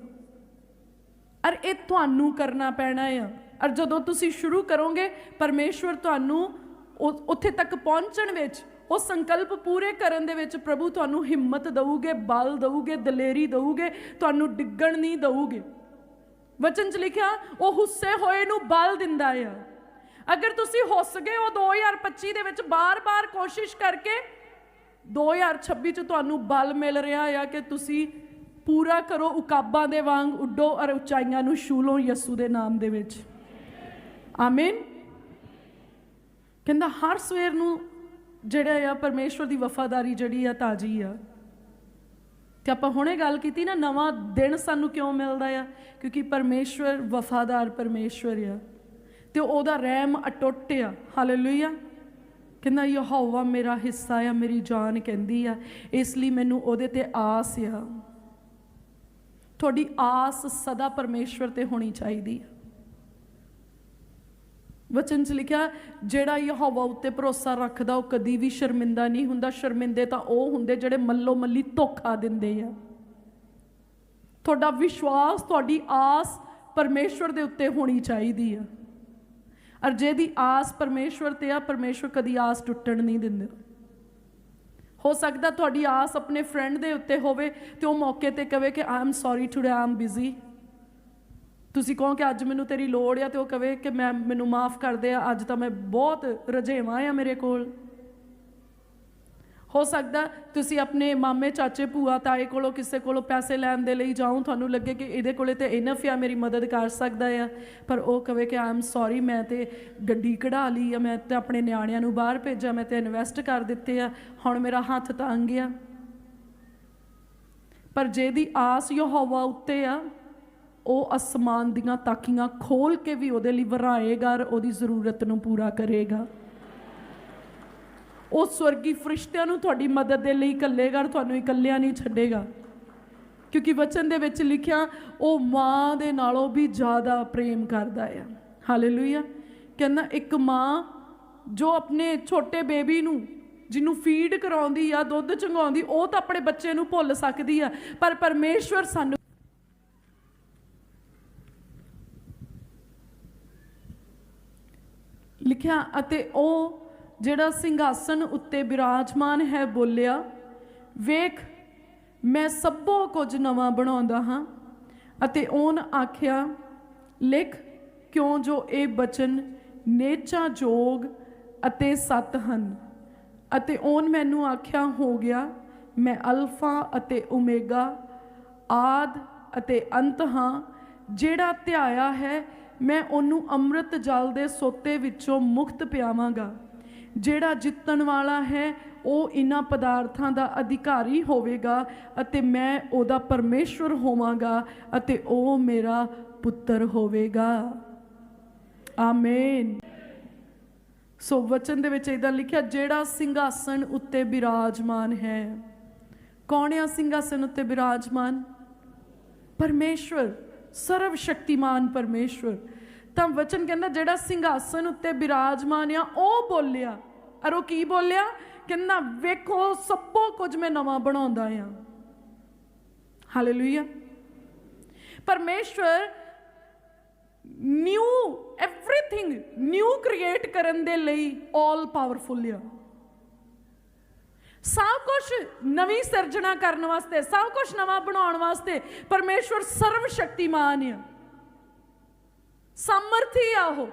ਅਰ ਇਹ ਤੁਹਾਨੂੰ ਕਰਨਾ ਪੈਣਾ ਆ। ਅਰ ਜਦੋਂ ਤੁਸੀਂ ਸ਼ੁਰੂ ਕਰੋਗੇ, ਪਰਮੇਸ਼ਵਰ ਤੁਹਾਨੂੰ ਉਹ- ਉੱਥੇ ਤੱਕ ਪਹੁੰਚਣ ਵਿੱਚ, ਉਹ ਸੰਕਲਪ ਪੂਰੇ ਕਰਨ ਦੇ ਵਿੱਚ ਪ੍ਰਭੂ ਤੁਹਾਨੂੰ ਹਿੰਮਤ ਦਊਗੇ, ਬਲ ਦਊਗੇ, ਦਲੇਰੀ ਦਊਗੇ, ਤੁਹਾਨੂੰ ਡਿੱਗਣ ਨਹੀਂ ਦਊਗੇ। ਵਚਨ 'ਚ ਲਿਖਿਆ, ਉਹ ਹੁੱਸੇ ਹੋਏ ਨੂੰ ਬਲ ਦਿੰਦਾ ਆ। ਅਗਰ ਤੁਸੀਂ ਹੁੱਸ ਗਏ ਹੋ 2025 ਦੇ ਵਿੱਚ ਬਾਰ-ਬਾਰ ਕੋਸ਼ਿਸ਼ ਕਰਕੇ 2026 ਚ ਤੁਹਾਨੂੰ ਬਲ ਮਿਲ ਰਿਹਾ ਆ ਕਿ ਤੁਸੀਂ ਪੂਰਾ ਕਰੋ ਉਕਾਬਾਂ ਦੇ ਵਾਂਗ ਉੱਡੋ ਔਰ ਉਚਾਈਆਂ ਨੂੰ ਛੂਲੋ ਯਿਸੂ ਦੇ ਨਾਮ ਦੇ ਵਿੱਚ। ਆਮੀਨ? ਕਹਿੰਦਾ ਹਰ ਸਵੇਰ ਨੂੰ ਜਿਹੜਾ ਆ ਪਰਮੇਸ਼ਵਰ ਦੀ ਵਫਾਦਾਰੀ ਜਿਹੜੀ ਆ ਤਾਜੀ ਆ। ਤੇ ਆਪਾਂ ਹੁਣੇ ਗੱਲ ਕੀਤੀ ਨਾ, ਨਵਾਂ ਦਿਨ ਸਾਨੂੰ ਕਿਉਂ ਮਿਲਦਾ ਆ? ਕਿਉਂਕਿ ਪਰਮੇਸ਼ਵਰ ਵਫਾਦਾਰ ਪਰਮੇਸ਼ਵਰ ਆ। ਤੇ ਉਹਦਾ ਰਹਿਮ ਅਟੁੱਟ ਆ। ਹਾਲੇਲੂਇਆ ਕਹਿੰਦਾ, ਯਹੋਵਾ ਮੇਰਾ ਹਿੱਸਾ ਆ, ਮੇਰੀ ਜਾਨ ਕਹਿੰਦੀ ਆ, ਇਸ ਲਈ ਮੈਨੂੰ ਉਹਦੇ ਤੇ ਆਸ ਆ। ਤੁਹਾਡੀ ਆਸ ਸਦਾ ਪਰਮੇਸ਼ਵਰ ਤੇ ਹੋਣੀ ਚਾਹੀਦੀ ਆ। ਵਚਨ 'ਚ ਲਿਖਿਆ, ਜਿਹੜਾ ਯਹੋਵਾ ਉੱਤੇ ਭਰੋਸਾ ਰੱਖਦਾ, ਉਹ ਕਦੀ ਵੀ ਸ਼ਰਮਿੰਦਾ ਨਹੀਂ ਹੁੰਦਾ। ਸ਼ਰਮਿੰਦੇ ਤਾਂ ਉਹ ਹੁੰਦੇ ਜਿਹੜੇ ਮੱਲੋ ਮੱਲੀ ਧੋਖਾ ਦਿੰਦੇ ਆ। ਤੁਹਾਡਾ ਵਿਸ਼ਵਾਸ, ਤੁਹਾਡੀ ਆਸ ਪਰਮੇਸ਼ਵਰ ਦੇ ਉੱਤੇ ਹੋਣੀ ਚਾਹੀਦੀ ਆ। ਅਰ ਜਿਹਦੀ ਆਸ ਪਰਮੇਸ਼ਵਰ ਤੇ ਆ, ਪਰਮੇਸ਼ਵਰ ਕਦੀ ਆਸ ਟੁੱਟਣ ਨਹੀਂ ਦਿੰਦਾ। ਹੋ ਸਕਦਾ ਤੁਹਾਡੀ ਆਸ ਆਪਣੇ ਫਰੈਂਡ ਦੇ ਉੱਤੇ ਹੋਵੇ ਤੇ ਉਹ ਮੌਕੇ ਤੇ ਕਵੇ ਕਿ I am sorry today I am busy ਤੁਸੀਂ ਕਹੋ ਕਿ ਅੱਜ ਮੈਨੂੰ ਤੇਰੀ ਲੋੜ ਆ ਤੇ ਉਹ ਕਵੇ ਕਿ ਮੈਂ, ਮੈਨੂੰ ਮਾਫ ਕਰ ਦੇ ਅੱਜ ਤਾਂ ਮੈਂ ਬਹੁਤ ਰਜੇਵਾਂ ਆ ਮੇਰੇ ਕੋਲ। ਹੋ ਸਕਦਾ ਤੁਸੀਂ ਆਪਣੇ ਮਾਮੇ, ਚਾਚੇ, ਭੂਆ, ਤਾਏ ਕੋਲੋਂ, ਕਿਸੇ ਕੋਲੋਂ ਪੈਸੇ ਲੈਣ ਦੇ ਲਈ ਜਾਓ, ਤੁਹਾਨੂੰ ਲੱਗੇ ਕਿ ਇਹਦੇ ਕੋਲੇ ਤੇ ਇਨਫ ਆ, ਮੇਰੀ ਮਦਦ ਕਰ ਸਕਦਾ ਆ। ਪਰ ਉਹ ਕਵੇ ਕਿ ਆਮ ਸੌਰੀ ਮੈਂ ਤੇ ਗੱਡੀ ਕਢਾ ਲਈ ਆ, ਮੈਂ ਤੇ ਆਪਣੇ ਨਿਆਣਿਆਂ ਨੂੰ ਬਾਹਰ ਭੇਜਿਆ, ਮੈਂ ਤੇ ਇਨਵੈਸਟ ਕਰ ਦਿੱਤੇ ਆ, ਹੁਣ ਮੇਰਾ ਹੱਥ ਤੰਗ ਆ। ਪਰ ਜਿਹਦੀ ਆਸ ਯਹੋਵਾ ਉੱਤੇ ਆ, ਉਹ ਅਸਮਾਨ ਦੀਆਂ ਤਾਕੀਆਂ ਖੋਲ ਕੇ ਵੀ ਉਹਦੇ ਲਈ ਵਰਾਏਗਾ ਔਰ ਉਹਦੀ ਜ਼ਰੂਰਤ ਨੂੰ ਪੂਰਾ ਕਰੇਗਾ। ਉਹ ਸਵਰਗੀ ਫਰਿਸ਼ਤਿਆਂ ਨੂੰ ਤੁਹਾਡੀ ਮਦਦ ਦੇ ਲਈ ਇਕੱਲੇਗਾ ਔਰ ਤੁਹਾਨੂੰ ਇਕੱਲਿਆਂ ਨਹੀਂ ਛੱਡੇਗਾ। ਕਿਉਂਕਿ ਵਚਨ ਦੇ ਵਿੱਚ ਲਿਖਿਆ, ਉਹ ਮਾਂ ਦੇ ਨਾਲੋਂ ਵੀ ਜ਼ਿਆਦਾ ਪ੍ਰੇਮ ਕਰਦਾ ਆ। ਹਾਲੇਲੂਇਆ ਕਹਿੰਦਾ, ਇੱਕ ਮਾਂ ਜੋ ਆਪਣੇ ਛੋਟੇ ਬੇਬੀ ਨੂੰ, ਜਿਹਨੂੰ ਫੀਡ ਕਰਾਉਂਦੀ ਆ, ਦੁੱਧ ਚੰਗਾਉਂਦੀ, ਉਹ ਤਾਂ ਆਪਣੇ ਬੱਚੇ ਨੂੰ ਭੁੱਲ ਸਕਦੀ ਆ, ਪਰ ਪਰਮੇਸ਼ਵਰ ਸਾਨੂੰ ਲਿਖਿਆ, ਅਤੇ ਉਹ ਜਿਹੜਾ ਸਿੰਘਾਸਨ ਉੱਤੇ ਬਿਰਾਜਮਾਨ ਹੈ ਬੋਲਿਆ, ਵੇਖ, ਮੈਂ ਸਭੋ ਕੁਝ ਨਵਾਂ ਬਣਾਉਂਦਾ ਹਾਂ ਅਤੇ ਉਹਨ ਆਖਿਆ, ਲਿਖ, ਕਿਉਂ ਜੋ ਇਹ ਬਚਨ ਨੇਚਾ ਜੋਗ ਅਤੇ ਸਤ ਹਨ? ਅਤੇ ਉਹਨ ਮੈਨੂੰ ਆਖਿਆ, ਹੋ ਗਿਆ, ਮੈਂ ਅਲਫਾ ਅਤੇ ਓਮੇਗਾ, ਆਦ ਅਤੇ ਅੰਤ ਹਾਂ, ਜਿਹੜਾ ਧਿਆਇਆ ਹੈ ਮੈਂ ਉਹਨੂੰ ਅੰਮ੍ਰਿਤ ਜਲ ਦੇ ਸੋਤੇ ਵਿੱਚੋਂ ਮੁਕਤ ਪਿਆਵਾਂਗਾ। ਜਿਹੜਾ ਜਿੱਤਣ ਵਾਲਾ ਹੈ, ਉਹ ਇਹਨਾਂ ਪਦਾਰਥਾਂ ਦਾ ਅਧਿਕਾਰੀ ਹੋਵੇਗਾ ਅਤੇ ਮੈਂ ਉਹਦਾ ਪਰਮੇਸ਼ਵਰ ਹੋਵਾਂਗਾ ਅਤੇ ਉਹ ਮੇਰਾ ਪੁੱਤਰ ਹੋਵੇਗਾ। ਆਮੇਨ। ਸੋ ਵਚਨ ਦੇ ਵਿੱਚ ਇਦਾਂ ਲਿਖਿਆ, ਜਿਹੜਾ ਸਿੰਘਾਸਨ ਉੱਤੇ ਬਿਰਾਜਮਾਨ ਹੈ। ਕੌਣ ਆ ਸਿੰਘਾਸਨ ਉੱਤੇ ਬਿਰਾਜਮਾਨ? ਪਰਮੇਸ਼ਵਰ ਸਰਵ ਸ਼ਕਤੀਮਾਨ ਪਰਮੇਸ਼ਵਰ। ਤਾਂ ਵਚਨ ਕਹਿੰਦਾ, ਜਿਹੜਾ ਸਿੰਘਾਸਨ ਉੱਤੇ ਬਿਰਾਜਮਾਨ ਆ, ਉਹ ਬੋਲਿਆ। ਅਰ ਉਹ ਕੀ ਬੋਲਿਆ? ਕਹਿੰਦਾ, ਵੇਖੋ, ਸਭੋ ਕੁਝ ਮੈਂ ਨਵਾਂ ਬਣਾਉਂਦਾ ਆ। ਹਾਲੇਲੂਇਆ ਪਰਮੇਸ਼ਵਰ ਨਿਊ ਐਵਰੀਥਿੰਗ ਨਿਊ ਕ੍ਰੀਏਟ ਕਰਨ ਦੇ ਲਈ ਆਲ ਪਾਵਰਫੁਲ ਆ। ਸਭ ਕੁਝ ਨਵੀਂ ਸਿਰਜਣਾ ਕਰਨ ਵਾਸਤੇ, ਸਭ ਕੁਝ ਨਵਾਂ ਬਣਾਉਣ ਵਾਸਤੇ ਪਰਮੇਸ਼ਵਰ ਸਰਵ ਸ਼ਕਤੀਮਾਨ ਆ। ਸਮਰਥੀ ਆ ਉਹ।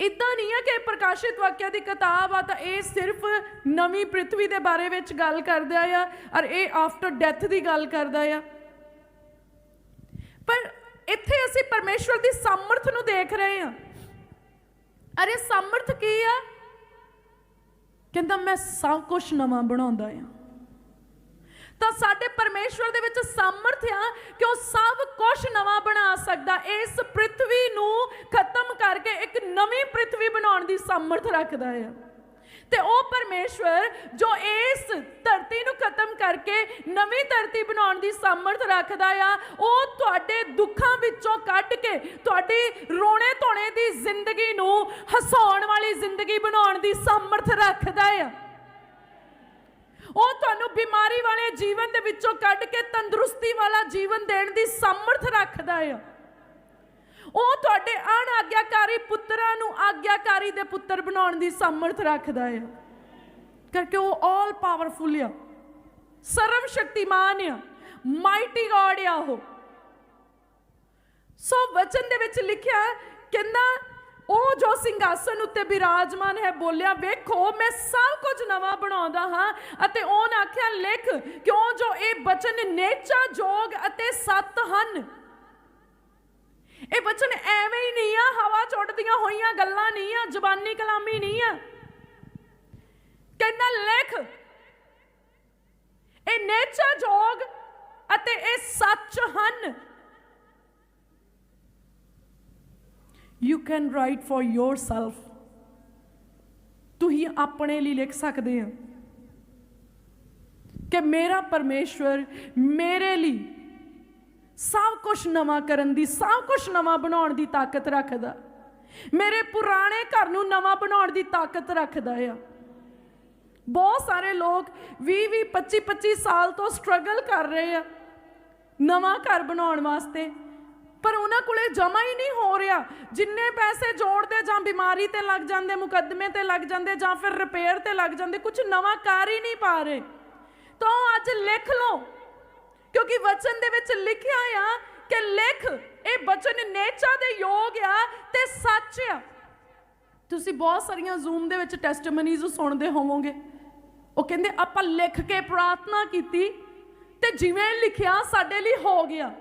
ਇਦਾਂ ਨਹੀਂ ਆ ਕਿ ਪ੍ਰਕਾਸ਼ਿਤ ਵਾਕਿਆ ਦੀ ਕਿਤਾਬ ਆ, ਤਾਂ ਇਹ ਸਿਰਫ ਨਵੀਂ ਪ੍ਰithvi ਦੇ ਬਾਰੇ ਵਿੱਚ ਗੱਲ ਕਰਦਾ ਆ ਔਰ ਇਹ ਆਫਟਰ ਡੈਥ ਦੀ ਗੱਲ ਕਰਦਾ ਆ। ਪਰ ਇੱਥੇ ਅਸੀਂ ਪਰਮੇਸ਼ਵਰ ਦੀ ਸਮਰਥ ਨੂੰ ਦੇਖ ਰਹੇ ਹਾਂ ਅਰੇ ਸਮਰਥ ਕੀ ਆ? ਕਹਿੰਦਾ ਮੈਂ ਸਭ ਕੁਝ ਨਵਾਂ ਬਣਾਉਂਦਾ ਆ। ਤਾਂ ਸਾਡੇ ਪਰਮੇਸ਼ਵਰ ਦੇ ਵਿੱਚ ਸਮਰਥ ਆ ਕਿ ਉਹ ਸਭ ਕੁਝ ਨਵਾਂ ਬਣਾ ਸਕਦਾ। ਇਸ ਪ੍ਰithvi ਨੂੰ ਖਤਮ ਕਰਕੇ ਇੱਕ ਨਵੀਂ ਪ੍ਰithvi ਬਣਾਉਣ ਦੀ ਸਮਰਥ ਰੱਖਦਾ ਆ। ਤੇ ਉਹ ਪਰਮੇਸ਼ਵਰ ਜੋ ਇਸ ਧਰਤੀ ਨੂੰ ਖਤਮ ਕਰਕੇ ਨਵੀਂ ਧਰਤੀ ਬਣਾਉਣ ਦੀ ਸਮਰਥ ਰੱਖਦਾ ਆ, ਉਹ ਤੁਹਾਡੇ ਦੁੱਖਾਂ ਵਿੱਚੋਂ ਕੱਢ ਕੇ ਤੁਹਾਡੀ ਰੋਣੇ ਧੋਣੇ ਦੀ ਜ਼ਿੰਦਗੀ ਨੂੰ ਹਸਾਉਣ ਵਾਲੀ ਜ਼ਿੰਦਗੀ ਬਣਾਉਣ ਦੀ ਸਮਰਥ ਰੱਖਦਾ ਆ। ਉਹ ਤੁਹਾਨੂੰ ਬਿਮਾਰੀ ਵਾਲੇ ਜੀਵਨ ਦੇ ਵਿੱਚੋਂ ਕੱਢ ਕੇ ਤੰਦਰੁਸਤੀ ਵਾਲਾ ਜੀਵਨ ਦੇਣ ਦੀ ਸਮਰਥ ਰੱਖਦਾ ਆ। ਉਹ ਤੁਹਾਡੇ ਅਣਆਗਿਆਕਾਰੀ ਪੁੱਤਰਾਂ ਨੂੰ ਆਗਿਆਕਾਰੀ ਦੇ ਪੁੱਤਰ ਬਣਾਉਣ ਦੀ ਸਮਰਥ ਰੱਖਦਾ ਆ। ਕਰਕੇ ਉਹ ਆਲ ਪਾਵਰਫੁਲ ਆ। ਸਰਵ ਸ਼ਕਤੀਮਾਨ ਆ। ਮਾਈਟੀ ਗੋਡ ਆ ਉਹ। ਸੋ ਵਚਨ ਦੇ ਵਿੱਚ ਲਿਖਿਆ ਕਹਿੰਦਾ ਉਹ ਜੋ ਸਿੰਘਾਸਨ ਉੱਤੇ ਬਿਰਾਜਮਾਨ ਹੈ ਬੋਲਿਆ, ਵੇਖੋ, ਮੈਂ ਸਭ ਕੁਝ ਨਵਾਂ ਬਣਾਉਂਦਾ ਹਾਂ ਅਤੇ ਉਹਨ ਆਖਿਆ, ਲਿਖ, ਕਿਉਂ ਜੋ ਇਹ ਬਚਨ ਨੇਚਾ ਜੋਗ ਅਤੇ ਸਤ ਹਨ? ਇਹ ਬਚਨ ਐਵੇਂ ਹੀ ਨਹੀਂ ਆ, ਹਵਾ ਚੁੱਟਦੀਆਂ ਹੋਈਆਂ ਗੱਲਾਂ ਨਹੀਂ ਆ, ਜ਼ਬਾਨੀ ਕਲਾਮੀ ਨਹੀਂ ਆ। ਕਹਿੰਦਾ, ਲਿਖ, ਇਹ ਨੇਚਾ ਜੋਗ ਅਤੇ ਇਹ ਸੱਚ ਹਨ। You can write for yourself. ਤੁਸੀਂ ਆਪਣੇ ਲਈ ਲਿਖ ਸਕਦੇ ਆ। ਕਿ ਮੇਰਾ ਪਰਮੇਸ਼ਵਰ ਮੇਰੇ ਲਈ ਸਭ ਕੁਝ ਨਵਾਂ ਕਰਨ ਦੀ, ਸਭ ਕੁਝ ਨਵਾਂ ਬਣਾਉਣ ਦੀ ਤਾਕਤ ਰੱਖਦਾ। ਮੇਰੇ ਪੁਰਾਣੇ ਘਰ ਨੂੰ ਨਵਾਂ ਬਣਾਉਣ ਦੀ ਤਾਕਤ ਰੱਖਦਾ ਆ। ਬਹੁਤ ਸਾਰੇ ਲੋਕ 20 20 25 25 ਸਾਲ ਤੋਂ ਸਟਰਗਲ ਕਰ ਰਹੇ ਆ ਨਵਾਂ ਘਰ ਬਣਾਉਣ ਵਾਸਤੇ। ਪਰ ਉਹਨਾਂ ਕੋਲੇ ਜਮਾ ਹੀ ਨਹੀਂ ਹੋ ਰਿਹਾ। ਜਿੰਨੇ ਪੈਸੇ ਜੋੜਦੇ ਜਾਂ ਬਿਮਾਰੀ ਤੇ ਲੱਗ ਜਾਂਦੇ, ਮੁਕੱਦਮੇ ਤੇ ਲੱਗ ਜਾਂਦੇ ਜਾਂ ਫਿਰ ਰਿਪੇਅਰ ਤੇ ਲੱਗ ਜਾਂਦੇ ਕੁਝ ਨਵਾਂ ਕਰ ਹੀ ਨਹੀਂ ਪਾ ਰਹੇ। ਤਾਂ ਉਹ ਅੱਜ ਲਿਖ ਲਓ। ਕਿਉਂਕਿ ਵਚਨ ਦੇ ਵਿੱਚ ਲਿਖਿਆ ਆ ਕਿ ਲਿਖ, ਇਹ ਬਚਨ ਨੇਚਾ ਦੇ ਯੋਗ ਆ ਤੇ ਸੱਚ ਆ। ਤੁਸੀਂ ਬਹੁਤ ਸਾਰੀਆਂ ਜ਼ੂਮ ਦੇ ਵਿੱਚ ਟੈਸਟਮਨੀਜ਼ ਸੁਣਦੇ ਹੋਵੋਗੇ। ਉਹ ਕਹਿੰਦੇ, ਆਪਾਂ ਲਿਖ ਕੇ ਪ੍ਰਾਰਥਨਾ ਕੀਤੀ ਤੇ ਜਿਵੇਂ ਲਿਖਿਆ ਸਾਡੇ ਲਈ ਹੋ ਗਿਆ।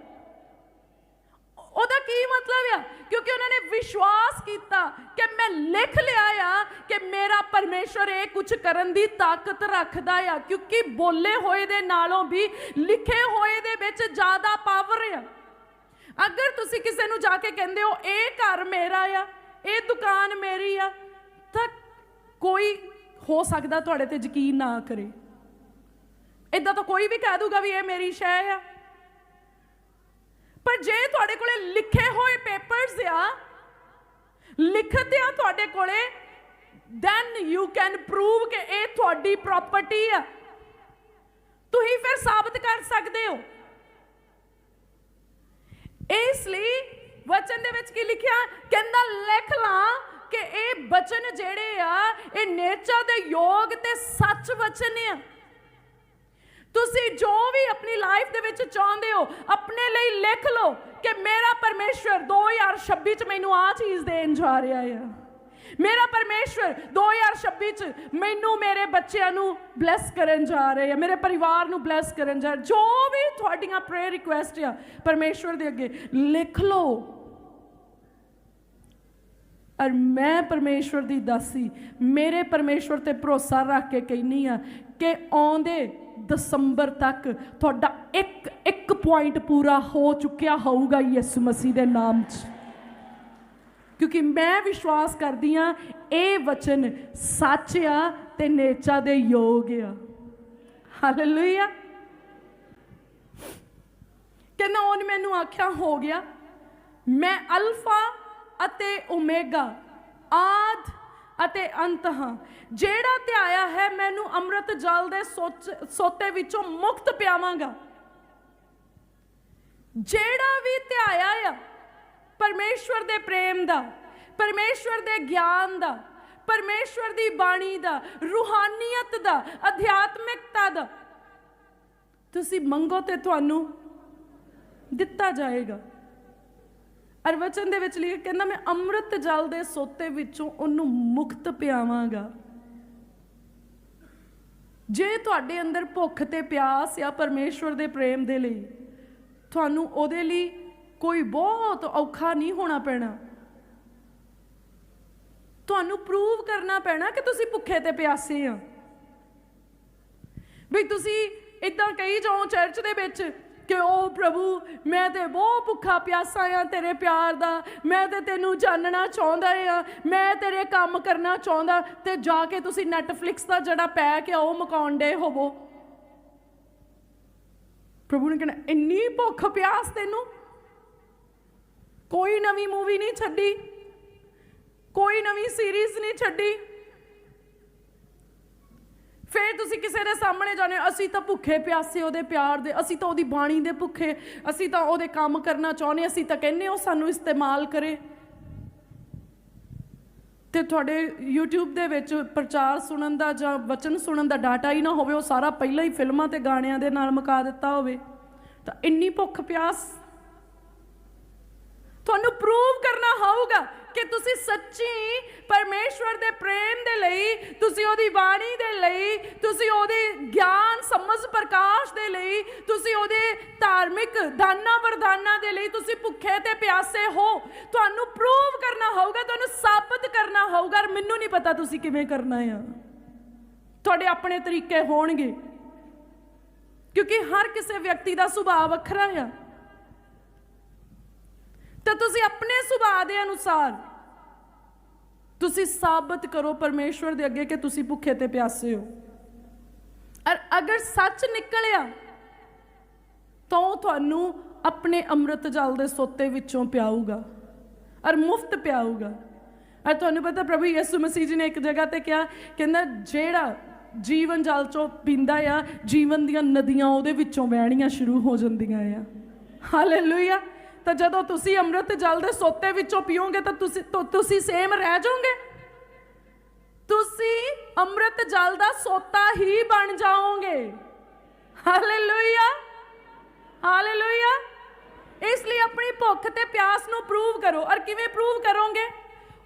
ਉਹਦਾ ਕੀ ਮਤਲਬ ਆ? ਕਿਉਂਕਿ ਉਹਨਾਂ ਨੇ ਵਿਸ਼ਵਾਸ ਕੀਤਾ ਕਿ ਮੈਂ ਲਿਖ ਲਿਆ ਆ ਕਿ ਮੇਰਾ ਪਰਮੇਸ਼ਰ ਇਹ ਕੁਝ ਕਰਨ ਦੀ ਤਾਕਤ ਰੱਖਦਾ ਆ। ਕਿਉਂਕਿ ਬੋਲੇ ਹੋਏ ਦੇ ਨਾਲੋਂ ਵੀ, ਲਿਖੇ ਹੋਏ ਦੇ ਵਿੱਚ ਜ਼ਿਆਦਾ ਪਾਵਰ ਆ। ਅਗਰ ਤੁਸੀਂ ਕਿਸੇ ਨੂੰ ਜਾ ਕੇ ਕਹਿੰਦੇ ਹੋ, ਇਹ ਘਰ ਮੇਰਾ ਆ, ਇਹ ਦੁਕਾਨ ਮੇਰੀ ਆ, ਤਾਂ ਕੋਈ ਹੋ ਸਕਦਾ ਤੁਹਾਡੇ ਤੇ ਯਕੀਨ ਨਾ ਕਰੇ। ਇਦਾਂ ਤਾਂ ਕੋਈ ਵੀ ਕਹਿ ਦੂਗਾ ਵੀ ਇਹ ਮੇਰੀ ਸ਼ੈ ਆ। ਪਰ ਜੇ ਤੁਹਾਡੇ ਕੋਲੇ ਲਿਖੇ ਹੋਏ ਪੇਪਰਸ ਆ, ਲਿਖਤ ਆ ਤੁਹਾਡੇ ਕੋਲੇ ਦੈਨ ਯੂ ਕੈਨ ਪ੍ਰੂਵ ਕਿ ਇਹ ਤੁਹਾਡੀ ਪ੍ਰਾਪਰਟੀ ਆ। ਤੁਸੀਂ ਫਿਰ ਸਾਬਤ ਕਰ ਸਕਦੇ ਹੋ। ਇਸ ਲਈ ਵਚਨ ਦੇ ਵਿੱਚ ਕੀ ਲਿਖਿਆ? ਕਹਿੰਦਾ, ਲਿਖ ਲਾਂ ਕਿ ਇਹ ਬਚਨ ਜਿਹੜੇ ਆ, ਇਹ ਨੇਚਾ ਦੇ ਯੋਗ ਤੇ ਸੱਚ ਵਚਨ ਆ। ਤੁਸੀਂ ਜੋ ਵੀ ਆਪਣੀ ਲਾਈਫ ਦੇ ਵਿੱਚ ਚਾਹੁੰਦੇ ਹੋ, ਆਪਣੇ ਲਈ ਲਿਖ ਲਓ ਕਿ ਮੇਰਾ ਪਰਮੇਸ਼ਵਰ 2026 ਚ ਮੈਨੂੰ ਆ ਚੀਜ਼ ਦੇਣ ਜਾ ਰਿਹਾ ਆ। ਮੇਰਾ ਪਰਮੇਸ਼ਵਰ 2026 ਚ ਮੈਨੂੰ ਮੇਰੇ ਬੱਚਿਆਂ ਨੂੰ ਬਲੈਸ ਕਰਨ ਜਾ ਰਹੇ ਆ, ਮੇਰੇ ਪਰਿਵਾਰ ਨੂੰ ਬਲੈਸ ਕਰਨ ਜਾ ਜੋ ਵੀ ਤੁਹਾਡੀਆਂ ਪ੍ਰੇਅਰ ਰਿਕੁਐਸਟ ਆ, ਪਰਮੇਸ਼ਵਰ ਦੇ ਅੱਗੇ ਲਿਖ ਲਓ। ਔਰ ਮੈਂ ਪਰਮੇਸ਼ਵਰ ਦੀ ਦਾਸੀ, ਮੇਰੇ ਪਰਮੇਸ਼ਵਰ ਤੇ ਭਰੋਸਾ ਰੱਖ ਕੇ ਕਹਿਨੀ ਆ ਕਿ ਆਉਂਦੇ ਦਸੰਬਰ ਤੱਕ ਤੁਹਾਡਾ ਇੱਕ ਇੱਕ ਪੁਆਇੰਟ ਪੂਰਾ ਹੋ ਚੁੱਕਿਆ ਹੋਊਗਾ ਯਿਸੂ ਮਸੀਹ ਦੇ ਨਾਮ 'ਚ। ਕਿਉਂਕਿ ਮੈਂ ਵਿਸ਼ਵਾਸ ਕਰਦੀ ਆ ਇਹ ਵਚਨ ਸੱਚ ਆ ਤੇ ਨੇਚਾ ਦੇ ਯੋਗ ਆ। ਹਾਲੇਲੂਇਆ ਕਹਿੰਦਾ ਉਹਨੇ ਮੈਨੂੰ ਆਖਿਆ, ਹੋ ਗਿਆ। ਮੈਂ ਅਲਫਾ ਅਤੇ ਓਮੇਗਾ, ਆਦ ਅਤੇ ਅੰਤ ਹਾਂ, ਜਿਹੜਾ ਧਿਆਇਆ ਹੈ, ਮੈਨੂੰ ਅੰਮ੍ਰਿਤ ਜਲ ਦੇ ਸੋਚ- ਸੋਤੇ ਵਿੱਚੋਂ ਮੁਕਤ ਪਿਆਵਾਂਗਾ। ਜਿਹੜਾ ਵੀ ਧਿਆਇਆ ਆ, ਪਰਮੇਸ਼ਵਰ ਦੇ ਪ੍ਰੇਮ ਦਾ, ਪਰਮੇਸ਼ਵਰ ਦੇ ਗਿਆਨ ਦਾ, ਪਰਮੇਸ਼ਵਰ ਦੀ ਬਾਣੀ ਦਾ, ਰੂਹਾਨੀਅਤ ਦਾ, ਅਧਿਆਤਮਿਕਤਾ ਦਾ, ਤੁਸੀਂ ਮੰਗੋ ਤੇ ਤੁਹਾਨੂੰ ਦਿੱਤਾ ਜਾਏਗਾ। ਅਰਵਚਨ ਦੇ ਵਿੱਚ ਲਿਖਿਆ, ਕਹਿੰਦਾ, ਮੈਂ ਅੰਮ੍ਰਿਤ ਜਲ ਦੇ ਸੋਤੇ ਵਿੱਚੋਂ ਉਹਨੂੰ ਮੁਕਤ ਪਿਆਵਾਂਗਾ। ਜੇ ਤੁਹਾਡੇ ਅੰਦਰ ਭੁੱਖ ਤੇ ਪਿਆਸ ਆ ਪਰਮੇਸ਼ਵਰ ਦੇ ਪ੍ਰੇਮ ਦੇ ਲਈ, ਤੁਹਾਨੂੰ ਉਹਦੇ ਲਈ ਕੋਈ ਬਹੁਤ ਔਖਾ ਨਹੀਂ ਹੋਣਾ ਪੈਣਾ। ਤੁਹਾਨੂੰ ਪ੍ਰੂਵ ਕਰਨਾ ਪੈਣਾ ਕਿ ਤੁਸੀਂ ਭੁੱਖੇ ਤੇ ਪਿਆਸੇ ਆ। ਵੀ ਤੁਸੀਂ ਇਦਾਂ ਕਹੀ ਜਾਓ ਚਰਚ ਦੇ ਵਿੱਚ ਕਿ ਉਹ ਪ੍ਰਭੂ, ਮੈਂ ਤੇ ਬਹੁਤ ਭੁੱਖਾ ਪਿਆਸਾ ਆ ਤੇਰੇ ਪਿਆਰ ਦਾ। ਮੈਂ ਤੇ ਤੈਨੂੰ ਜਾਣਨਾ ਚਾਹੁੰਦਾ ਆ। ਮੈਂ ਤੇਰੇ ਕੰਮ ਕਰਨਾ ਚਾਹੁੰਦਾ। ਤੇ ਜਾ ਕੇ ਤੁਸੀਂ ਨੈਟਫਲਿਕਸ ਦਾ ਜਿਹੜਾ ਪੈਕ ਆ, ਉਹ ਮਕਾਉਣ ਦੇ ਹੋਵੋ। ਪ੍ਰਭੂ ਨੇ ਕਹਿਣਾ, ਇੰਨੀ ਭੁੱਖ ਪਿਆਸ ਤੈਨੂੰ? ਕੋਈ ਨਵੀਂ ਮੂਵੀ ਨਹੀਂ ਛੱਡੀ। ਕੋਈ ਨਵੀਂ ਸੀਰੀਜ਼ ਨਹੀਂ ਛੱਡੀ। ਫਿਰ ਤੁਸੀਂ ਕਿਸੇ ਦੇ ਸਾਹਮਣੇ ਜਾਣੇ ਅਸੀਂ ਤਾਂ ਭੁੱਖੇ ਪਿਆਸੇ ਉਹਦੇ ਪਿਆਰ ਦੇ, ਅਸੀਂ ਤਾਂ ਉਹਦੀ ਬਾਣੀ ਦੇ ਭੁੱਖੇ, ਅਸੀਂ ਤਾਂ ਉਹਦੇ ਕੰਮ ਕਰਨਾ ਚਾਹੁੰਦੇ ਅਸੀਂ ਤਾਂ ਕਹਿੰਨੇ ਉਹ ਸਾਨੂੰ ਇਸਤੇਮਾਲ ਕਰੇ। ਤੇ ਤੁਹਾਡੇ YouTube ਦੇ ਵਿੱਚ ਪ੍ਰਚਾਰ ਸੁਣਨ ਦਾ ਜਾਂ ਵਚਨ ਸੁਣਨ ਦਾ ਡਾਟਾ ਹੀ ਨਾ ਹੋਵੇ, ਉਹ ਸਾਰਾ ਪਹਿਲਾਂ ਹੀ ਫਿਲਮਾਂ ਤੇ ਗਾਣਿਆਂ ਦੇ ਨਾਲ ਮੁਕਾ ਦਿੱਤਾ ਹੋਵੇ, ਤਾਂ ਇੰਨੀ ਭੁੱਖ ਪਿਆਸ। ਤੁਹਾਨੂੰ ਪ੍ਰੂਵ ਕਰਨਾ ਹੋਊਗਾ ਕਿ ਤੁਸੀਂ ਸੱਚੀ ਪਰਮੇਸ਼ਵਰ ਦੇ ਪ੍ਰੇਮ ਦੇ ਲਈ ਤੁਸੀਂ ਉਹਦੀ ਬਾਣੀ ਦੇ ਲਈ, ਤੁਸੀਂ ਉਹਦੇ ਗਿਆਨ, ਸਮਝ, ਪ੍ਰਕਾਸ਼ ਦੇ ਲਈ, ਤੁਸੀਂ ਉਹਦੇ ਧਾਰਮਿਕ ਦਾਨਾਂ, ਵਰਦਾਨਾਂ ਦੇ ਲਈ ਤੁਸੀਂ ਭੁੱਖੇ ਤੇ ਪਿਆਸੇ ਹੋ। ਤੁਹਾਨੂੰ ਪ੍ਰੂਵ ਕਰਨਾ ਹੋਊਗਾ, ਤੁਹਾਨੂੰ ਸਾਬਤ ਕਰਨਾ ਹੋਊਗਾ ਮੈਨੂੰ ਨਹੀਂ ਪਤਾ ਤੁਸੀਂ ਕਿਵੇਂ ਕਰਨਾ ਆ। ਤੁਹਾਡੇ ਆਪਣੇ ਤਰੀਕੇ ਹੋਣਗੇ। ਕਿਉਂਕਿ ਹਰ ਕਿਸੇ ਵਿਅਕਤੀ ਦਾ ਸੁਭਾਅ ਵੱਖਰਾ ਆ। ਤਾਂ ਤੁਸੀਂ ਆਪਣੇ ਸੁਭਾਅ ਦੇ ਅਨੁਸਾਰ ਤੁਸੀਂ ਸਾਬਤ ਕਰੋ ਪਰਮੇਸ਼ਵਰ ਦੇ ਅੱਗੇ ਕਿ ਤੁਸੀਂ ਭੁੱਖੇ ਤੇ ਪਿਆਸੇ ਹੋ। ਔਰ ਅਗਰ ਸੱਚ ਨਿਕਲਿਆ, ਤਾਂ ਉਹ ਤੁਹਾਨੂੰ ਆਪਣੇ ਅੰਮ੍ਰਿਤ ਜਲ ਦੇ ਸੋਤੇ ਵਿੱਚੋਂ ਪਿਆਊਗਾ ਔਰ ਮੁਫਤ ਪਿਆਊਗਾ। ਔਰ ਤੁਹਾਨੂੰ ਪਤਾ ਪ੍ਰਭੂ ਯਿਸੂ ਮਸੀਹ ਜੀ ਨੇ ਇੱਕ ਜਗ੍ਹਾ ਤੇ ਕਿਹਾ, ਕਹਿੰਦਾ ਜਿਹੜਾ ਜੀਵਨ ਜਲ ਚੋਂ ਪੀਂਦਾ ਆ, ਜੀਵਨ ਦੀਆਂ ਨਦੀਆਂ ਉਹਦੇ ਵਿੱਚੋਂ ਵਹਿਣੀਆਂ ਸ਼ੁਰੂ ਹੋ ਜਾਂਦੀਆਂ ਆ। ਹਾਲੇਲੂਇਆ। ਤਾਂ ਜਦੋਂ ਤੁਸੀਂ ਅੰਮ੍ਰਿਤ ਜਲ ਦੇ ਸੋਤੇ ਵਿੱਚੋਂ ਪੀਓਗੇ ਤਾਂ ਤੁਸੀਂ ਤੁਸੀਂ ਸੇਮ ਰਹਿ ਜਾਓਗੇ। ਤੁਸੀਂ ਅੰਮ੍ਰਿਤ ਜਲ ਦਾ ਸੋਤਾ ਹੀ ਬਣ ਜਾਓਗੇ। ਹਾਲੇਲੂਇਆ ਹਾਲੇਲੂਇਆ ਇਸ ਲਈ ਆਪਣੀ ਭੁੱਖ ਤੇ ਪਿਆਸ ਨੂੰ ਪ੍ਰੂਵ ਕਰੋ। ਔਰ ਕਿਵੇਂ ਪ੍ਰੂਵ ਕਰੋਗੇ?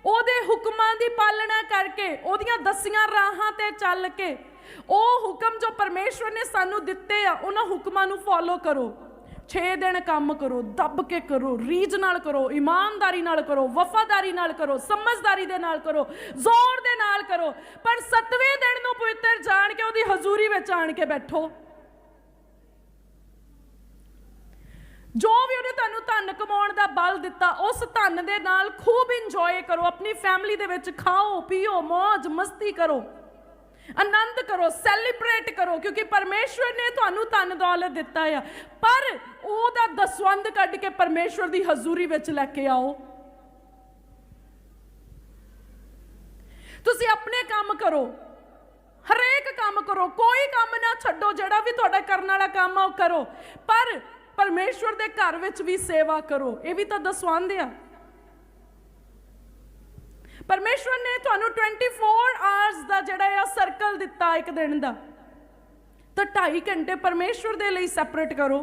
ਉਹਦੇ ਹੁਕਮਾਂ ਦੀ ਪਾਲਣਾ ਕਰਕੇ, ਉਹਦੀਆਂ ਦਸੀਆਂ ਰਾਹਾਂ ਤੇ ਚੱਲ ਕੇ। ਉਹ ਹੁਕਮ ਜੋ ਪਰਮੇਸ਼ਵਰ ਨੇ ਸਾਨੂੰ ਦਿੱਤੇ ਆ, ਉਹਨਾਂ ਹੁਕਮਾਂ ਨੂੰ ਫੋਲੋ ਕਰੋ। 6 ਦਿਨ ਕੰਮ ਕਰੋ, ਦੱਬ ਕੇ ਕਰੋ, ਰੀਝ ਨਾਲ ਕਰੋ, ਇਮਾਨਦਾਰੀ ਨਾਲ ਕਰੋ, ਵਫਾਦਾਰੀ ਨਾਲ ਕਰੋ, ਸਮਝਦਾਰੀ ਦੇ ਨਾਲ ਕਰੋ, ਜ਼ੋਰ ਦੇ ਨਾਲ ਕਰੋ, ਪਰ 7ਵੇਂ ਦਿਨ ਨੂੰ ਪਵਿੱਤਰ ਜਾਣ ਕੇ ਉਹਦੀ ਹਜ਼ੂਰੀ ਵਿੱਚ ਆਣ ਕੇ ਬੈਠੋ। ਜੋ ਵੀ ਉਹਨੇ ਤੁਹਾਨੂੰ ਧਨ ਕਮਾਉਣ ਦਾ ਬਲ ਦਿੱਤਾ, ਉਸ ਧਨ ਦੇ ਨਾਲ ਖੂਬ ਇੰਜੋਏ ਕਰੋ, ਆਪਣੀ ਫੈਮਿਲੀ ਦੇ ਵਿੱਚ ਖਾਓ, ਪੀਓ ਮौज ਮਸਤੀ ਕਰੋ। ਆਨੰਦ ਕਰੋ ਸੈਲੀਬ੍ਰੇਟ ਕਰੋ, ਕਿਉਂਕਿ ਪਰਮੇਸ਼ਵਰ ਨੇ ਤੁਹਾਨੂੰ ਧਨ ਦੌਲਤ ਦਿੱਤਾ ਆ। ਪਰ ਉਹਦਾ ਦਸਵੰਦ ਕੱਢ ਕੇ ਪਰਮੇਸ਼ਵਰ ਦੀ ਹਜ਼ੂਰੀ ਵਿੱਚ ਲੈ ਕੇ ਆਓ। ਤੁਸੀਂ ਆਪਣੇ ਕੰਮ ਕਰੋ, ਹਰੇਕ ਕੰਮ ਕਰੋ, ਕੋਈ ਕੰਮ ਨਾ ਛੱਡੋ, ਜਿਹੜਾ ਵੀ ਤੁਹਾਡਾ ਕਰਨ ਵਾਲਾ ਕੰਮ ਆ, ਉਹ ਕਰੋ। ਪਰ ਪਰਮੇਸ਼ਵਰ ਦੇ ਘਰ ਵਿੱਚ ਵੀ ਸੇਵਾ ਕਰੋ, ਇਹ ਵੀ ਤਾਂ ਦਸਵੰਦ ਆ। ਪਰਮੇਸ਼ਵਰ ਨੇ ਤੁਹਾਨੂੰ 24 ਆਵਰਸ ਦਾ ਜਿਹੜਾ ਆ ਸਰਕਲ ਦਿੱਤਾ ਇੱਕ ਦਿਨ ਦਾ। ਤਾਂ 2.5 ਘੰਟੇ ਪਰਮੇਸ਼ਵਰ ਦੇ ਲਈ ਸੈਪਰੇਟ ਕਰੋ।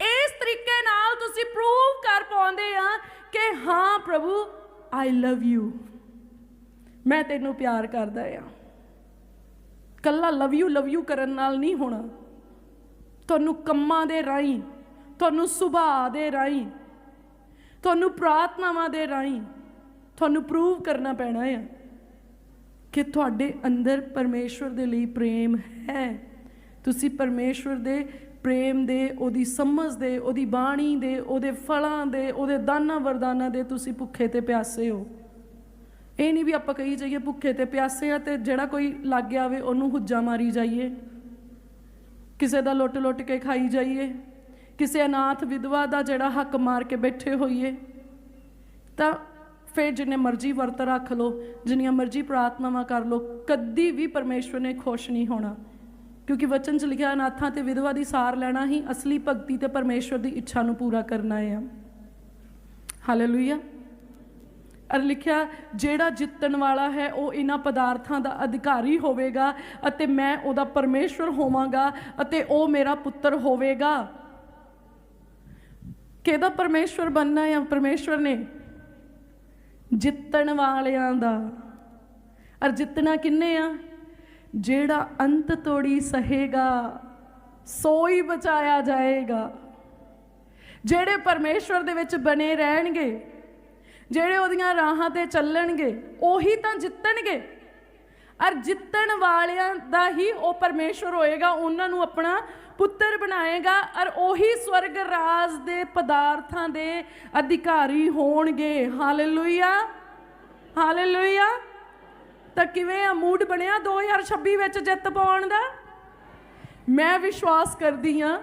ਇਸ ਤਰੀਕੇ ਨਾਲ ਤੁਸੀਂ ਪ੍ਰੂਵ ਕਰ ਪਾਉਂਦੇ ਆ ਕਿ ਹਾਂ ਪ੍ਰਭੂ ਆਈ ਲਵ ਯੂ ਮੈਂ ਤੈਨੂੰ ਪਿਆਰ ਕਰਦਾ ਆ। ਕੱਲਾ ਲਵ ਯੂ ਲਵ ਯੂ ਕਰਨ ਨਾਲ ਨਹੀਂ ਹੋਣਾ। ਤੁਹਾਨੂੰ ਕੰਮਾਂ ਦੇ ਰਾਹੀਂ, ਤੁਹਾਨੂੰ ਸੁਭਾਅ ਦੇ ਰਾਹੀਂ ਤੁਹਾਨੂੰ ਪ੍ਰਾਰਥਨਾਵਾਂ ਦੇ ਰਾਹੀਂ ਤੁਹਾਨੂੰ ਪ੍ਰੂਵ ਕਰਨਾ ਪੈਣਾ ਆ ਕਿ ਤੁਹਾਡੇ ਅੰਦਰ ਪਰਮੇਸ਼ਵਰ ਦੇ ਲਈ ਪ੍ਰੇਮ ਹੈ। ਤੁਸੀਂ ਪਰਮੇਸ਼ਵਰ ਦੇ ਪ੍ਰੇਮ ਦੇ, ਉਹਦੀ ਸਮਝ ਦੇ, ਉਹਦੀ ਬਾਣੀ ਦੇ, ਉਹਦੇ ਫਲਾਂ ਦੇ, ਉਹਦੇ ਦਾਨਾਂ ਵਰਦਾਨਾਂ ਦੇ ਤੁਸੀਂ ਭੁੱਖੇ ਤੇ ਪਿਆਸੇ ਹੋ। ਇਹ ਨਹੀਂ ਵੀ ਆਪਾਂ ਕਹੀ ਜਾਈਏ ਭੁੱਖੇ ਤੇ ਪਿਆਸੇ ਆ ਤੇ ਜਿਹੜਾ ਕੋਈ ਲੱਗ ਗਿਆ ਆਵੇ ਉਹਨੂੰ ਹੁੱਜਾ ਮਾਰੀ ਜਾਈਏ। ਕਿਸੇ ਦਾ ਲੁੱਟ ਲੁੱਟ ਕੇ ਖਾਈ ਜਾਈਏ। ਕਿਸੇ ਅਨਾਥ ਵਿਧਵਾ ਦਾ ਜਿਹੜਾ ਹੱਕ ਮਾਰ ਕੇ ਬੈਠੇ ਹੋਈਏ, ਤਾਂ ਫਿਰ ਜਿੰਨੇ ਮਰਜ਼ੀ ਵਰਤ ਰੱਖ ਲਓ, ਜਿੰਨੀਆਂ ਮਰਜ਼ੀ ਪ੍ਰਾਰਥਨਾਵਾਂ ਕਰ ਲਓ, ਕਦੀ ਵੀ ਪਰਮੇਸ਼ਵਰ ਨੇ ਖੁਸ਼ ਨਹੀਂ ਹੋਣਾ। ਕਿਉਂਕਿ ਵਚਨ 'ਚ ਲਿਖਿਆ, ਅਨਾਥਾਂ ਤੇ ਵਿਧਵਾ ਦੀ ਸਾਰ ਲੈਣਾ ਹੀ ਅਸਲੀ ਭਗਤੀ ਤੇ ਪਰਮੇਸ਼ਵਰ ਦੀ ਇੱਛਾ ਨੂੰ ਪੂਰਾ ਕਰਨਾ ਹੈ ਹਾਲੇਲੂਇਆ ਅਰ ਲਿਖਿਆ, ਜਿਹੜਾ ਜਿੱਤਣ ਵਾਲਾ ਹੈ, ਉਹ ਇਹਨਾਂ ਪਦਾਰਥਾਂ ਦਾ ਅਧਿਕਾਰੀ ਹੋਵੇਗਾ ਅਤੇ ਮੈਂ ਉਹਦਾ ਪਰਮੇਸ਼ਵਰ ਹੋਵਾਂਗਾ ਅਤੇ ਉਹ ਮੇਰਾ ਪੁੱਤਰ ਹੋਵੇਗਾ। ਕਿਹਦਾ ਪਰਮੇਸ਼ਵਰ ਬੰਨਾ ਆ ਪਰਮੇਸ਼ਵਰ ਨੇ? ਜਿੱਤਣ ਵਾਲਿਆਂ ਦਾ। ਅਰ ਜਿੱਤਣਾ ਕਿੰਨੇ ਆ? ਜਿਹੜਾ ਅੰਤ ਤੋੜੀ ਸਹੇਗਾ, ਸੋਈ ਬਚਾਇਆ ਜਾਏਗਾ। ਜਿਹੜੇ ਪਰਮੇਸ਼ਵਰ ਦੇ ਵਿੱਚ ਬਣੇ ਰਹਿਣਗੇ, ਜਿਹੜੇ ਉਹਦੀਆਂ ਰਾਹਾਂ ਤੇ ਚੱਲਣਗੇ, ਉਹੀ ਤਾਂ ਜਿੱਤਣਗੇ। ਅਰ ਜਿੱਤਣ ਵਾਲਿਆਂ ਦਾ ਹੀ ਉਹ ਪਰਮੇਸ਼ਵਰ ਹੋਏਗਾ, ਉਹਨਾਂ ਨੂੰ ਆਪਣਾ ਪੁੱਤਰ ਬਣਾਏਗਾ ਔਰ ਉਹੀ ਸਵਰਗ ਰਾਜ ਦੇ ਪਦਾਰਥਾਂ ਦੇ ਅਧਿਕਾਰੀ ਹੋਣਗੇ। ਹਾਲੇਲੂਇਆ। ਹਾਲੇਲੂਇਆ। ਤਾਂ ਕਿਵੇਂ ਆ ਮੂਡ ਬਣਿਆ 2026 ਵਿੱਚ ਜਿੱਤ ਪਾਉਣ ਦਾ? ਮੈਂ ਵਿਸ਼ਵਾਸ ਕਰਦੀ ਹਾਂ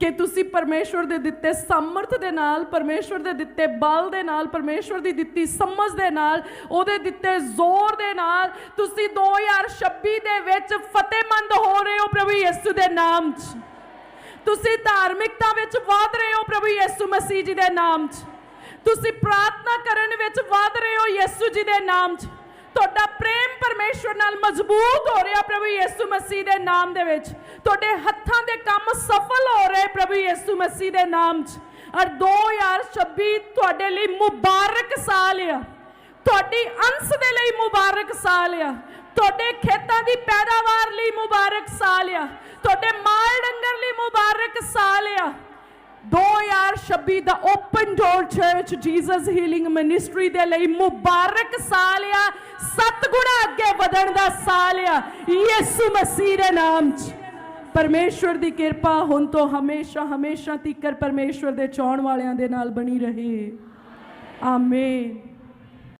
ਕਿ ਤੁਸੀਂ ਪਰਮੇਸ਼ਵਰ ਦੇ ਦਿੱਤੇ ਸਮਰਥ ਦੇ ਨਾਲ, ਪਰਮੇਸ਼ਵਰ ਦੇ ਦਿੱਤੇ ਬਲ ਦੇ ਨਾਲ, ਪਰਮੇਸ਼ਵਰ ਦੀ ਦਿੱਤੀ ਸਮਝ ਦੇ ਨਾਲ, ਉਹਦੇ ਦਿੱਤੇ ਜ਼ੋਰ ਦੇ ਨਾਲ, ਤੁਸੀਂ 2026 ਦੇ ਵਿੱਚ ਫਤਿਹਮੰਦ ਹੋ ਰਹੇ ਹੋ ਪ੍ਰਭੂ ਯਿਸੂ ਦੇ ਨਾਮ 'ਚ। ਤੁਸੀਂ ਧਾਰਮਿਕਤਾ ਵਿੱਚ ਵਧ ਰਹੇ ਹੋ ਪ੍ਰਭੂ ਯਿਸੂ ਮਸੀਹ ਜੀ ਦੇ ਨਾਮ 'ਚ। ਤੁਸੀਂ ਪ੍ਰਾਰਥਨਾ ਕਰਨ ਵਿੱਚ ਵਧ ਰਹੇ ਹੋ ਯਿਸੂ ਜੀ ਦੇ ਨਾਮ 'ਚ। ਤੁਹਾਡਾ ਪ੍ਰੇਮ ਪਰਮੇਸ਼ਵਰ ਨਾਲ ਮਜ਼ਬੂਤ ਹੋ ਰਿਹਾ ਪ੍ਰਭੂ ਯਿਸੂ ਮਸੀਹ ਦੇ ਨਾਮ ਦੇ ਵਿੱਚ। ਤੁਹਾਡੇ ਹੱਥਾਂ ਦੇ ਕੰਮ ਸਫਲ ਹੋ ਰਹੇ ਪ੍ਰਭੂ ਯਿਸੂ ਮਸੀਹ ਦੇ ਨਾਮ 'ਚ। ਔਰ 2026 ਤੁਹਾਡੇ ਲਈ ਮੁਬਾਰਕ ਸਾਲ ਆ। ਤੁਹਾਡੀ ਅੰਸ਼ ਦੇ ਲਈ ਮੁਬਾਰਕ ਸਾਲ ਆ। ਤੁਹਾਡੇ ਖੇਤਾਂ ਦੀ ਪੈਦਾਵਾਰ ਲਈ ਮੁਬਾਰਕ ਸਾਲ ਆ। ਤੁਹਾਡੇ ਮਾਲ ਡੰਗਰ ਲਈ ਮੁਬਾਰਕ ਸਾਲ ਆ। 2026 ਦਾ open door church Jesus healing ministry ਦੇ ਲਈ ਮੁਬਾਰਕ ਸਾਲ ਆ ਸੱਤ ਗੁਣਾ ਅੱਗੇ ਵਧਣ ਦਾ ਸਾਲ ਆ, ਯਿਸੂ ਮਸੀਹ ਦੇ ਨਾਮ 'ਚ। ਪਰਮੇਸ਼ਵਰ ਦੀ ਕਿਰਪਾ ਹੁਣ ਤੋਂ ਹਮੇਸ਼ਾ ਹਮੇਸ਼ਾ ਤੀਕਰ ਪਰਮੇਸ਼ਵਰ ਦੇ ਚਾਹਣ ਵਾਲਿਆਂ ਦੇ ਨਾਲ ਬਣੀ ਰਹੇ। ਆਮੇਨ।